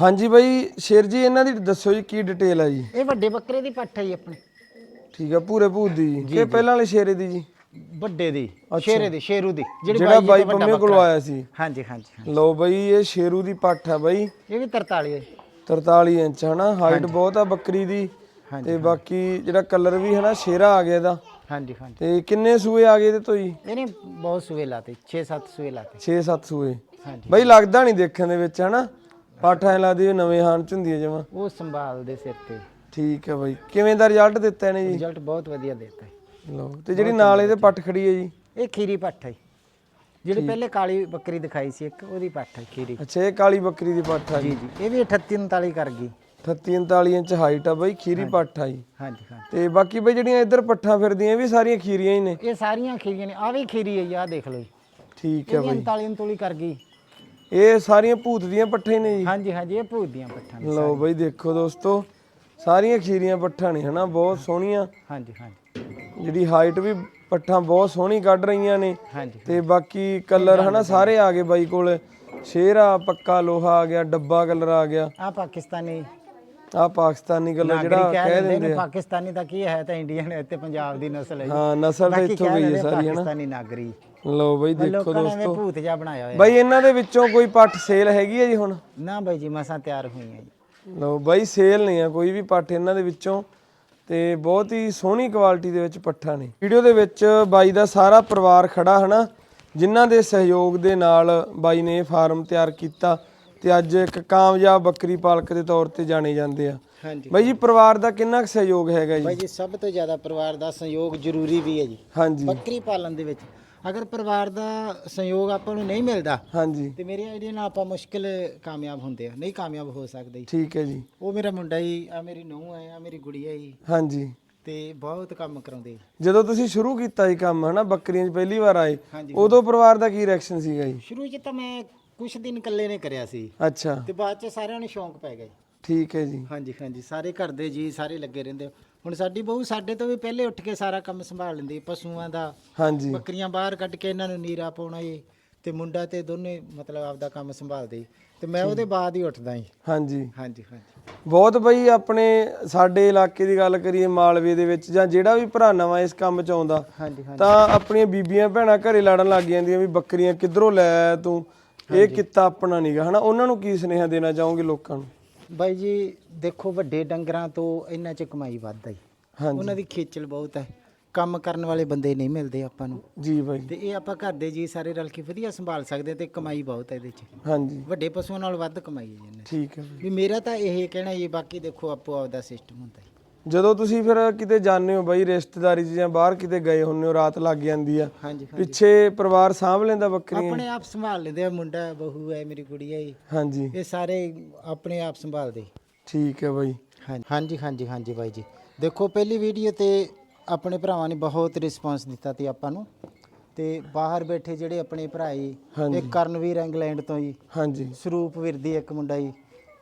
ਹਾਂਜੀ ਬਾਈ ਸ਼ੇਰ ਜੀ ਇਹਨਾਂ ਦੀ ਦੱਸੋ ਜੀ ਕੀ ਡਿਟੇਲ ਆ ਜੀ? ਇਹ ਵੱਡੇ ਬੱਕਰੇ ਦੀ ਪੱਠ ਹੈ ਜੀ ਆਪਣੇ। ਠੀਕ ਆ ਪੂਰੇ ਭੂਤ ਦੀ ਜੀ। ਕਿ ਪਹਿਲਾਂ ਵਾਲੇ ਸ਼ੇਰੇ ਦੀ ਜੀ? ਵੱਡੇ ਦੀ ਸ਼ੇਰੇ ਦੀ ਸ਼ੇਰੂ ਦੀ ਜਿਹੜੀ ਬਾਈ ਤੋਂ ਪੰਮੇ ਕੋਲੋਂ ਆਇਆ ਸੀ। ਹਾਂਜੀ ਹਾਂਜੀ। ਲਓ ਬਈ ਇਹ ਸ਼ੇਰੂ ਦੀ ਪੱਠ ਆ ਬਈ। ਇਹ ਵੀ 43 ਹੈ 43 ਇੰਚ ਹਨਾ ਹਾਈਟ ਬਹੁਤ ਆ ਬੱਕਰੀ ਦੀ। ਤੇ ਬਾਕੀ ਜਿਹੜਾ ਕਲਰ ਵੀ ਹਨਾ ਸ਼ੇਰਾ ਆ ਗਿਆ ਇਹਦਾ। ਹਾਂਜੀ ਹਾਂਜੀ। ਤੇ ਕਿੰਨੇ ਸੂਏ ਆ ਗਏ ਇਹਦੇ ਤੋਂ ਜੀ? ਇਹਨੇ ਬਹੁਤ ਸੂਏ ਲਾਤੇ 6-7 ਸੂਏ ਲਾਤੇ। 6-7 ਸੂਏ। ਹਾਂਜੀ। ਬਈ ਲੱਗਦਾ ਨਹੀਂ ਦੇਖਣ ਦੇ ਵਿੱਚ ਹਨਾ? ਪੱਠ ਐ ਲੱਗਦੀ ਵੀ ਨਵੇਂ ਹਾਨ ਚ ਹੁੰਦੀ ਹੈ ਜਮਾ। ਉਹ ਸੰਭਾਲ ਦੇ ਸਿਰ ਤੇ। ਠੀਕ ਹੈ ਬਈ। ਕਿਵੇਂ ਦਾ ਰਿਜ਼ਲਟ ਦਿੱਤਾ ਇਹਨੇ ਜੀ? ਰਿਜ਼ਲਟ ਬਹੁਤ ਵਧੀਆ ਦਿੱਤਾ ਲਓ ਤੇ ਜਿਹੜੀ ਨਾਲ ਇਹਦੇ ਪੱਠ ਖੜੀ ਹੈ ਜੀ? ਇਹ ਖੀਰੀ ਪੱਠ ਹੈ ਜਿਹੜੀ ਪਹਿਲੇ ਕਾਲੀ ਬੱਕਰੀ ਦਿਖਾਈ ਸੀ ਇੱਕ ਉਹਦੀ ਪੱਠ ਹੈ ਖੀਰੀ। ਅੱਛਾ ਇਹ ਕਾਲੀ ਬੱਕਰੀ ਦੀ ਪੱਠ ਆ ਜੀ। ਜੀ ਇਹ ਵੀ 38 39 ਕਰ ਗਈ। 38 39 ਇੰਚ ਹਾਈਟ ਆ ਬਈ ਖੀਰੀ ਪੱਠ ਆ ਜੀ। ਹਾਂਜੀ ਹਾਂ ਤੇ ਬਾਕੀ ਬਈ ਜਿਹੜੀਆਂ ਇੱਧਰ ਪੱਠਾਂ ਫਿਰਦੀਆਂ ਇਹ ਵੀ ਸਾਰੀਆਂ ਖੀਰੀਆਂ ਹੀ ਨੇ। ਇਹ ਸਾਰੀਆਂ ਖੀਰੀਆਂ ਨੇ। ਆ ਵੀ ਖੀਰੀ ਹੈ ਆਹ ਦੇਖ ਲਓ ਜੀ। ਠੀਕ ਹੈ ਇਹ ਵੀ ਬਈ। 39 39 ਕਰ ਗਈ। ਇਹ ਸਾਰੀਆਂ ਭੂਤ ਦੀਆਂ ਪੱਠਾਂ ਨੇ ਜੀ। ਹਾਂਜੀ ਹਾਂਜੀ ਇਹ ਭੂਤ ਦੀਆਂ ਪੱਠਾਂ ਨੇ ਲਓ ਬਈ ਦੇਖੋ ਦੋਸਤੋ ਸਾਰੀਆਂ ਖੀਰੀਆਂ ਪੱਠਾਂ ਨੇ ਹਨਾ? ਬਹੁਤ ਸੋਹਣੀਆਂ। ਹਾਂਜੀ ਹਾਂਜੀ। ਜਿਹੜੀ ਹਾਈਟ ਵੀ ਪੱਠਾਂ ਬਹੁਤ ਸੋਹਣੀ ਕੱਢ ਰਹੀਆਂ ਨੇ। ਹਾਂਜੀ ਤੇ ਬਾਕੀ ਕਲਰ ਹਨਾ? ਸਾਰੇ ਆ ਗਏ ਬਾਈ ਕੋਲ। ਸ਼ੇਰਾ ਪੱਕਾ ਲੋਹਾ ਆ ਗਿਆ ਡੱਬਾ ਕਲਰ ਆ ਗਿਆ। ਆ ਪਾਕਿਸਤਾਨੀ ਆ ਪਾਕਿਸਤਾਨੀ ਕਲਰ ਜਿਹੜਾ ਨਾਗਰਿਕ ਕਹਿ ਦਿੰਦੇ ਨੇ ਆ। ਪਾਕਿਸਤਾਨੀ ਤਾਂ ਕੀ ਹੈ ਤਾਂ ਇੰਡੀਅਨ ਹੈ ਤੇ ਪੰਜਾਬ ਦੀ ਨਸਲ ਹੈ ਜੀ। ਹਾਂ ਨਸਲ ਤਾਂ ਬਾਕੀ ਇੱਥੋਂ ਕਹਿ ਗਈ ਹੈ ਦਿੰਦੇ ਸਾਰੀ ਹਨਾ ਪਾਕਿਸਤਾਨੀ ਨਾਗਰੀ ਲਓ ਬਈ ਦੇਖੋ ਲੋਕਾਂ ਨੇ ਐਵੇਂ ਦੋਸਤੋ ਭੂਤ ਜਿਹਾ ਬਣਾਇਆ ਹੋਇਆ। ਬਾਈ ਇਹਨਾਂ ਦੇ ਵਿੱਚੋਂ ਕੋਈ ਪੱਠ ਸੇਲ ਹੈਗੀ ਹੈ ਜੀ ਹੁਣ? ਨਾ ਬਾਈ ਜੀ ਮਸਾਂ ਤਿਆਰ ਹੋਈਆਂ ਜੀ। ਲਓ ਬਾਈ ਸੇਲ ਨਹੀਂ ਆ ਕੋਈ ਵੀ ਪੱਠ ਇਹਨਾਂ ਦੇ ਵਿੱਚੋਂ। ਤੇ ਬਹੁਤ ਹੀ ਸੋਹਣੀ ਕੁਆਲਿਟੀ ਦੇ ਵਿੱਚ ਪੱਠਾਂ ਨੇ। ਵੀਡੀਓ ਦੇ ਵਿੱਚ ਬਾਈ ਦਾ ਸਾਰਾ ਪਰਿਵਾਰ ਖੜਾ ਹਨਾ? ਜਿਨ੍ਹਾਂ ਦੇ ਸਹਿਯੋਗ ਦੇ ਨਾਲ ਬਾਈ ਨੇ ਇਹ ਫਾਰਮ ਤਿਆਰ ਕੀਤਾ। ਤੇ ਅੱਜ ਇੱਕ ਕਾਮਯਾਬ ਬੱਕਰੀ ਪਾਲਕ ਦੇ ਤੌਰ ਤੇ ਜਾਣੇ ਜਾਂਦੇ ਆ। ਹਾਂਜੀ। ਬਾਈ ਜੀ ਪਰਿਵਾਰ ਦਾ ਕਿੰਨਾ ਕੁ ਸਹਿਯੋਗ ਹੈਗਾ ਬਾਈ ਜੀ ਜੀ ਸਭ ਤੋਂ ਜ਼ਿਆਦਾ ਪਰਿਵਾਰ ਦਾ ਸਹਿਯੋਗ ਜ਼ਰੂਰੀ ਵੀ ਹੈ ਜੀ। ਹਾਂਜੀ। ਬੱਕਰੀ ਪਾਲਣ ਦੇ ਵਿੱਚ। ਅਗਰ ਪਰਿਵਾਰ ਦਾ ਸਹਿਯੋਗ ਆਪਾਂ ਨੂੰ ਨਹੀਂ ਮਿਲਦਾ ਹਾਂਜੀ। ਤੇ ਮੇਰੇ ਆਈਡੀਆ ਨਾਲ ਆਪਾਂ ਮੁਸ਼ਕਿਲ ਕਾਮਯਾਬ ਹੁੰਦੇ ਆ। ਨਹੀਂ ਕਾਮਯਾਬ ਹੋ ਸਕਦੇ। ਜੀ ਠੀਕ ਹੈ ਜੀ। ਉਹ ਮੇਰਾ ਮੁੰਡਾ ਜੀ ਆ ਮੇਰੀ ਨੂੰਹ ਹੈ ਆ ਮੇਰੀ ਗੁੜੀਆ ਜੀ। ਹਾਂਜੀ। ਤੇ ਬਹੁਤ ਕੰਮ ਕਰਾਉਂਦੇ ਜੀ। ਜਦੋਂ ਤੁਸੀਂ ਸ਼ੁਰੂ ਕੀਤਾ ਇਹ ਕੰਮ ਹਨਾ ਬੱਕਰੀਆਂ 'ਚ ਪਹਿਲੀ ਵਾਰ ਆਏ ਹਾਂਜੀ। ਉਦੋਂ ਪਰਿਵਾਰ ਦਾ ਕੀ ਰਿਐਕਸ਼ਨ ਸੀਗਾ ਜੀ? ਸ਼ੁਰੂ 'ਚ ਤਾਂ ਮੈਂ ਕੁਝ ਦਿਨ ਇਕੱਲੇ ਨੇ ਕਰਿਆ ਸੀ। ਅੱਛਾ। ਤੇ ਬਾਅਦ 'ਚ ਸਾਰਿਆਂ ਨੂੰ ਸ਼ੌਂਕ ਪੈ ਗਿਆ। ਜੀ ਠੀਕ ਹੈ ਜੀ। ਹਾਂਜੀ ਹਾਂਜੀ। ਸਾਰੇ ਘਰ ਦੇ ਜੀ ਸਾਰੇ ਲੱਗੇ ਰਹਿੰਦੇ। ਹੁਣ ਸਾਡੀ ਬਹੂ ਸਾਡੇ ਤੋਂ ਵੀ ਪਹਿਲੇ ਉੱਠ ਕੇ ਸਾਰਾ ਕੰਮ ਸੰਭਾਲ ਲੈਂਦੀ ਪਸ਼ੂਆਂ ਦਾ। ਹਾਂਜੀ। ਬੱਕਰੀਆਂ ਬਾਹਰ ਕੱਢ ਕੇ ਇਹਨਾਂ ਨੂੰ ਨੀਰਾ ਪਾਉਣਾ ਜੀ ਤੇ ਮੁੰਡਾ ਤੇ ਦੋਨੇ ਮਤਲਬ ਆਪਦਾ ਕੰਮ ਸੰਭਾਲਦੇ। ਤੇ ਮੈਂ ਉਹਦੇ ਬਾਅਦ ਹੀ ਉੱਠਦਾ ਜੀ ਹਾਂਜੀ। ਹਾਂਜੀ ਹਾਂਜੀ। ਬਹੁਤ ਬਈ ਆਪਣੇ ਸਾਡੇ ਇਲਾਕੇ ਦੀ ਗੱਲ ਕਰੀਏ ਮਾਲਵੇ ਦੇ ਵਿੱਚ ਜਾਂ ਜਿਹੜਾ ਵੀ ਭਰਾ ਨਵਾਂ ਇਸ ਕੰਮ 'ਚ ਆਉਂਦਾ ਹਾਂਜੀ ਹਾਂਜੀ। ਤਾਂ ਆਪਣੀਆਂ ਬੀਬੀਆਂ ਭੈਣਾਂ ਘਰੇ ਲੜਨ ਲੱਗ ਜਾਂਦੀਆਂ ਵੀ ਬੱਕਰੀਆਂ ਕਿੱਧਰੋਂ ਲੈ ਤੂੰ? ਇਹ ਕਿੱਤਾ ਆਪਣਾ ਨਹੀਂਗਾ ਹਨਾ? ਉਹਨਾਂ ਨੂੰ ਕੀ ਸੁਨੇਹਾ ਦੇਣਾ ਚਾਹੋਗੇ ਲੋਕਾਂ ਨੂੰ? ਬਾਈ ਜੀ ਦੇਖੋ ਵੱਡੇ ਡੰਗਰਾਂ ਤੋਂ ਇਹਨਾਂ 'ਚ ਕਮਾਈ ਵੱਧ ਹੈ ਉਹਨਾਂ ਦੀ ਖੇਚਲ ਬਹੁਤ ਹੈ ਕੰਮ ਕਰਨ ਵਾਲੇ ਬੰਦੇ ਨਹੀਂ ਮਿਲਦੇ ਆਪਾਂ ਨੂੰ। ਜੀ ਬਾਈ। ਤੇ ਇਹ ਆਪਾਂ ਘਰ ਦੇ ਜੀ ਸਾਰੇ ਰਲ ਕੇ ਵਧੀਆ ਸੰਭਾਲ ਸਕਦੇ ਤੇ ਕਮਾਈ ਬਹੁਤ ਹੈ ਇਹਦੇ 'ਚ। ਹਾਂਜੀ। ਵੱਡੇ ਪਸ਼ੂਆਂ ਨਾਲ ਵੱਧ ਕਮਾਈ ਹੈ ਜੀ ਇਹਨਾਂ। 'ਚ। ਠੀਕ ਹੈ ਬਈ। ਵੀ ਮੇਰਾ ਤਾਂ ਇਹ ਕਹਿਣਾ ਜੀ ਬਾਕੀ ਦੇਖੋ ਆਪੋ ਆਪਦਾ ਸਿਸਟਮ ਹੁੰਦਾ ਹੈ ਜਦੋਂ ਤੁਸੀਂ ਫਿਰ ਕਿਤੇ ਜਾਂਦੇ ਹੋ ਬਈ ਰਿਸ਼ਤੇਦਾਰੀ 'ਚ ਜਾਂ ਬਾਹਰ ਕਿਤੇ ਗਏ ਹੁੰਦੇ ਹੋ ਰਾਤ ਲੱਗ ਜਾਂਦੀ ਆ। ਹਾਂਜੀ ਹਾਂਜੀ। ਪਿੱਛੇ ਪਰਿਵਾਰ ਸਾਂਭ ਲੈਂਦਾ ਬੱਕਰੀਆਂ? ਆਪਣੇ ਆਪ ਸੰਭਾਲ ਲੈਂਦੇ ਆ ਮੁੰਡਾ ਬਹੂ ਹੈ ਮੇਰੀ ਕੁੜੀ ਹੈ ਜੀ। ਹਾਂਜੀ। ਇਹ ਸਾਰੇ ਆਪਣੇ ਆਪ ਸੰਭਾਲਦੇ। ਠੀਕ ਹੈ ਬਾਈ। ਹਾਂਜੀ ਹਾਂਜੀ ਹਾਂਜੀ ਹਾਂਜੀ ਬਾਈ ਜੀ। ਦੇਖੋ ਪਹਿਲੀ ਵੀਡੀਓ ਤੇ ਆਪਣੇ ਭਰਾਵਾਂ ਨੇ ਬਹੁਤ ਰਿਸਪਾਂਸ ਦਿੱਤਾ ਤੇ ਆਪਾਂ ਨੂੰ। ਤੇ ਬਾਹਰ ਬੈਠੇ ਜਿਹੜੇ ਆਪਣੇ ਭਰਾ ਜੀ ਇੱਕ ਕਰਨਵੀਰ ਇੰਗਲੈਂਡ ਤੋਂ ਜੀ। ਹਾਂਜੀ। ਸਰੂਪ ਵਿਰਦੀ ਇੱਕ ਮੁੰਡਾ ਜੀ।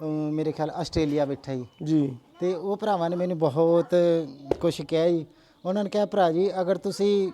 ਮੇਰੇ ਖਿਆਲ ਆਸਟ੍ਰੇਲੀਆ ਬੈਠਾ ਜੀ। ਜੀ। ਤੇ ਉਹ ਭਰਾਵਾਂ ਨੇ ਮੈਨੂੰ ਬਹੁਤ ਕੁਝ ਕਿਹਾ ਜੀ। ਉਹਨਾਂ ਨੇ ਕਿਹਾ ਭਰਾ ਜੀ ਅਗਰ ਤੁਸੀਂ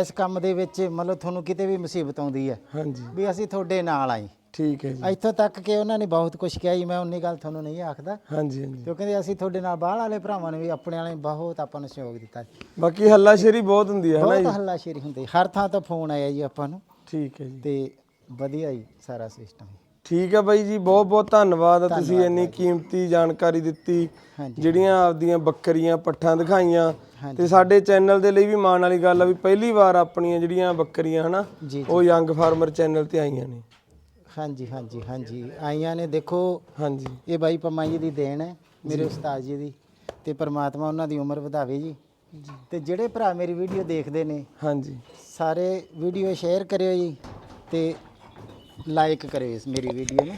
ਇਸ ਕੰਮ ਦੇ ਵਿੱਚ ਮਤਲਬ ਤੁਹਾਨੂੰ ਕਿਤੇ ਵੀ ਮੁਸੀਬਤ ਆਉਂਦੀ ਹੈ ਹਾਂਜੀ। ਵੀ ਅਸੀਂ ਤੁਹਾਡੇ ਨਾਲ ਆਈ ਠੀਕ ਹੈ ਜੀ। ਇੱਥੋਂ ਤੱਕ ਕਿ ਉਹਨਾਂ ਨੇ ਬਹੁਤ ਕੁਝ ਕਿਹਾ ਜੀ। ਮੈਂ ਉਨੀ ਗੱਲ ਤੁਹਾਨੂੰ ਨਹੀਂ ਆਖਦਾ। ਹਾਂਜੀ ਹਾਂਜੀ। ਉਹ ਕਹਿੰਦੇ ਅਸੀਂ ਤੁਹਾਡੇ ਨਾਲ ਬਾਹਰ ਵਾਲੇ ਭਰਾਵਾਂ ਨੇ ਵੀ ਆਪਣੇ ਵਾਲੇ ਬਹੁਤ ਆਪਾਂ ਨੂੰ ਸਹਿਯੋਗ ਦਿੱਤਾ ਜੀ। ਬਾਕੀ ਹੱਲਾਸ਼ੇਰੀ ਬਹੁਤ ਹੁੰਦੀ ਹੈ ਹਨਾ ਬਹੁਤ ਜੀ? ਹੱਲਾ ਸ਼ੇਰੀ ਹੁੰਦੀ ਹਰ ਥਾਂ ਤੋਂ ਫੋਨ ਆਇਆ ਜੀ ਆਪਾਂ ਨੂੰ। ਠੀਕ ਹੈ ਜੀ। ਤੇ ਵਧੀਆ ਜੀ ਸਾਰਾ ਸਿਸਟਮ ਠੀਕ ਹੈ ਬਾਈ ਜੀ ਬਹੁਤ ਬਹੁਤ ਧੰਨਵਾਦ ਤੁਸੀਂ ਇੰਨੀ ਕੀਮਤੀ ਜਾਣਕਾਰੀ ਦਿੱਤੀ। ਜਿਹੜੀਆਂ ਆਪਦੀਆਂ ਬੱਕਰੀਆਂ ਪੱਠਾਂ ਦਿਖਾਈਆਂ ਤੇ ਸਾਡੇ ਚੈਨਲ ਦੇ ਲਈ ਵੀ ਮਾਣ ਵਾਲੀ ਗੱਲ ਆ ਵੀ ਪਹਿਲੀ ਵਾਰ ਆਪਣੀਆਂ ਜਿਹੜੀਆਂ ਬੱਕਰੀਆਂ ਹਨਾ ਉਹ ਯੰਗ ਫਾਰਮਰ ਚੈਨਲ ਤੇ ਆਈਆਂ ਨੇ। ਹਾਂਜੀ ਹਾਂਜੀ ਹਾਂਜੀ। ਆਈਆਂ ਨੇ ਦੇਖੋ ਹਾਂਜੀ। ਇਹ ਬਾਈ ਪੰਮਾ ਜੀ ਦੀ ਦੇਣ ਹੈ ਮੇਰੇ ਉਸਤਾਦ ਜੀ ਦੀ ਤੇ ਪ੍ਰਮਾਤਮਾ ਉਹਨਾਂ ਦੀ ਉਮਰ ਵਧਾਵੇ ਜੀ। ਤੇ ਜਿਹੜੇ ਭਰਾ ਮੇਰੀ ਵੀਡੀਓ ਦੇਖਦੇ ਨੇ ਹਾਂਜੀ। ਸਾਰੇ ਵੀਡੀਓ ਸ਼ੇਅਰ ਕਰਿਓ ਜੀ ਤੇ ਲਾਈਕ ਕਰਿਓ ਇਸ ਮੇਰੀ ਵੀਡੀਓ ਨੂੰ।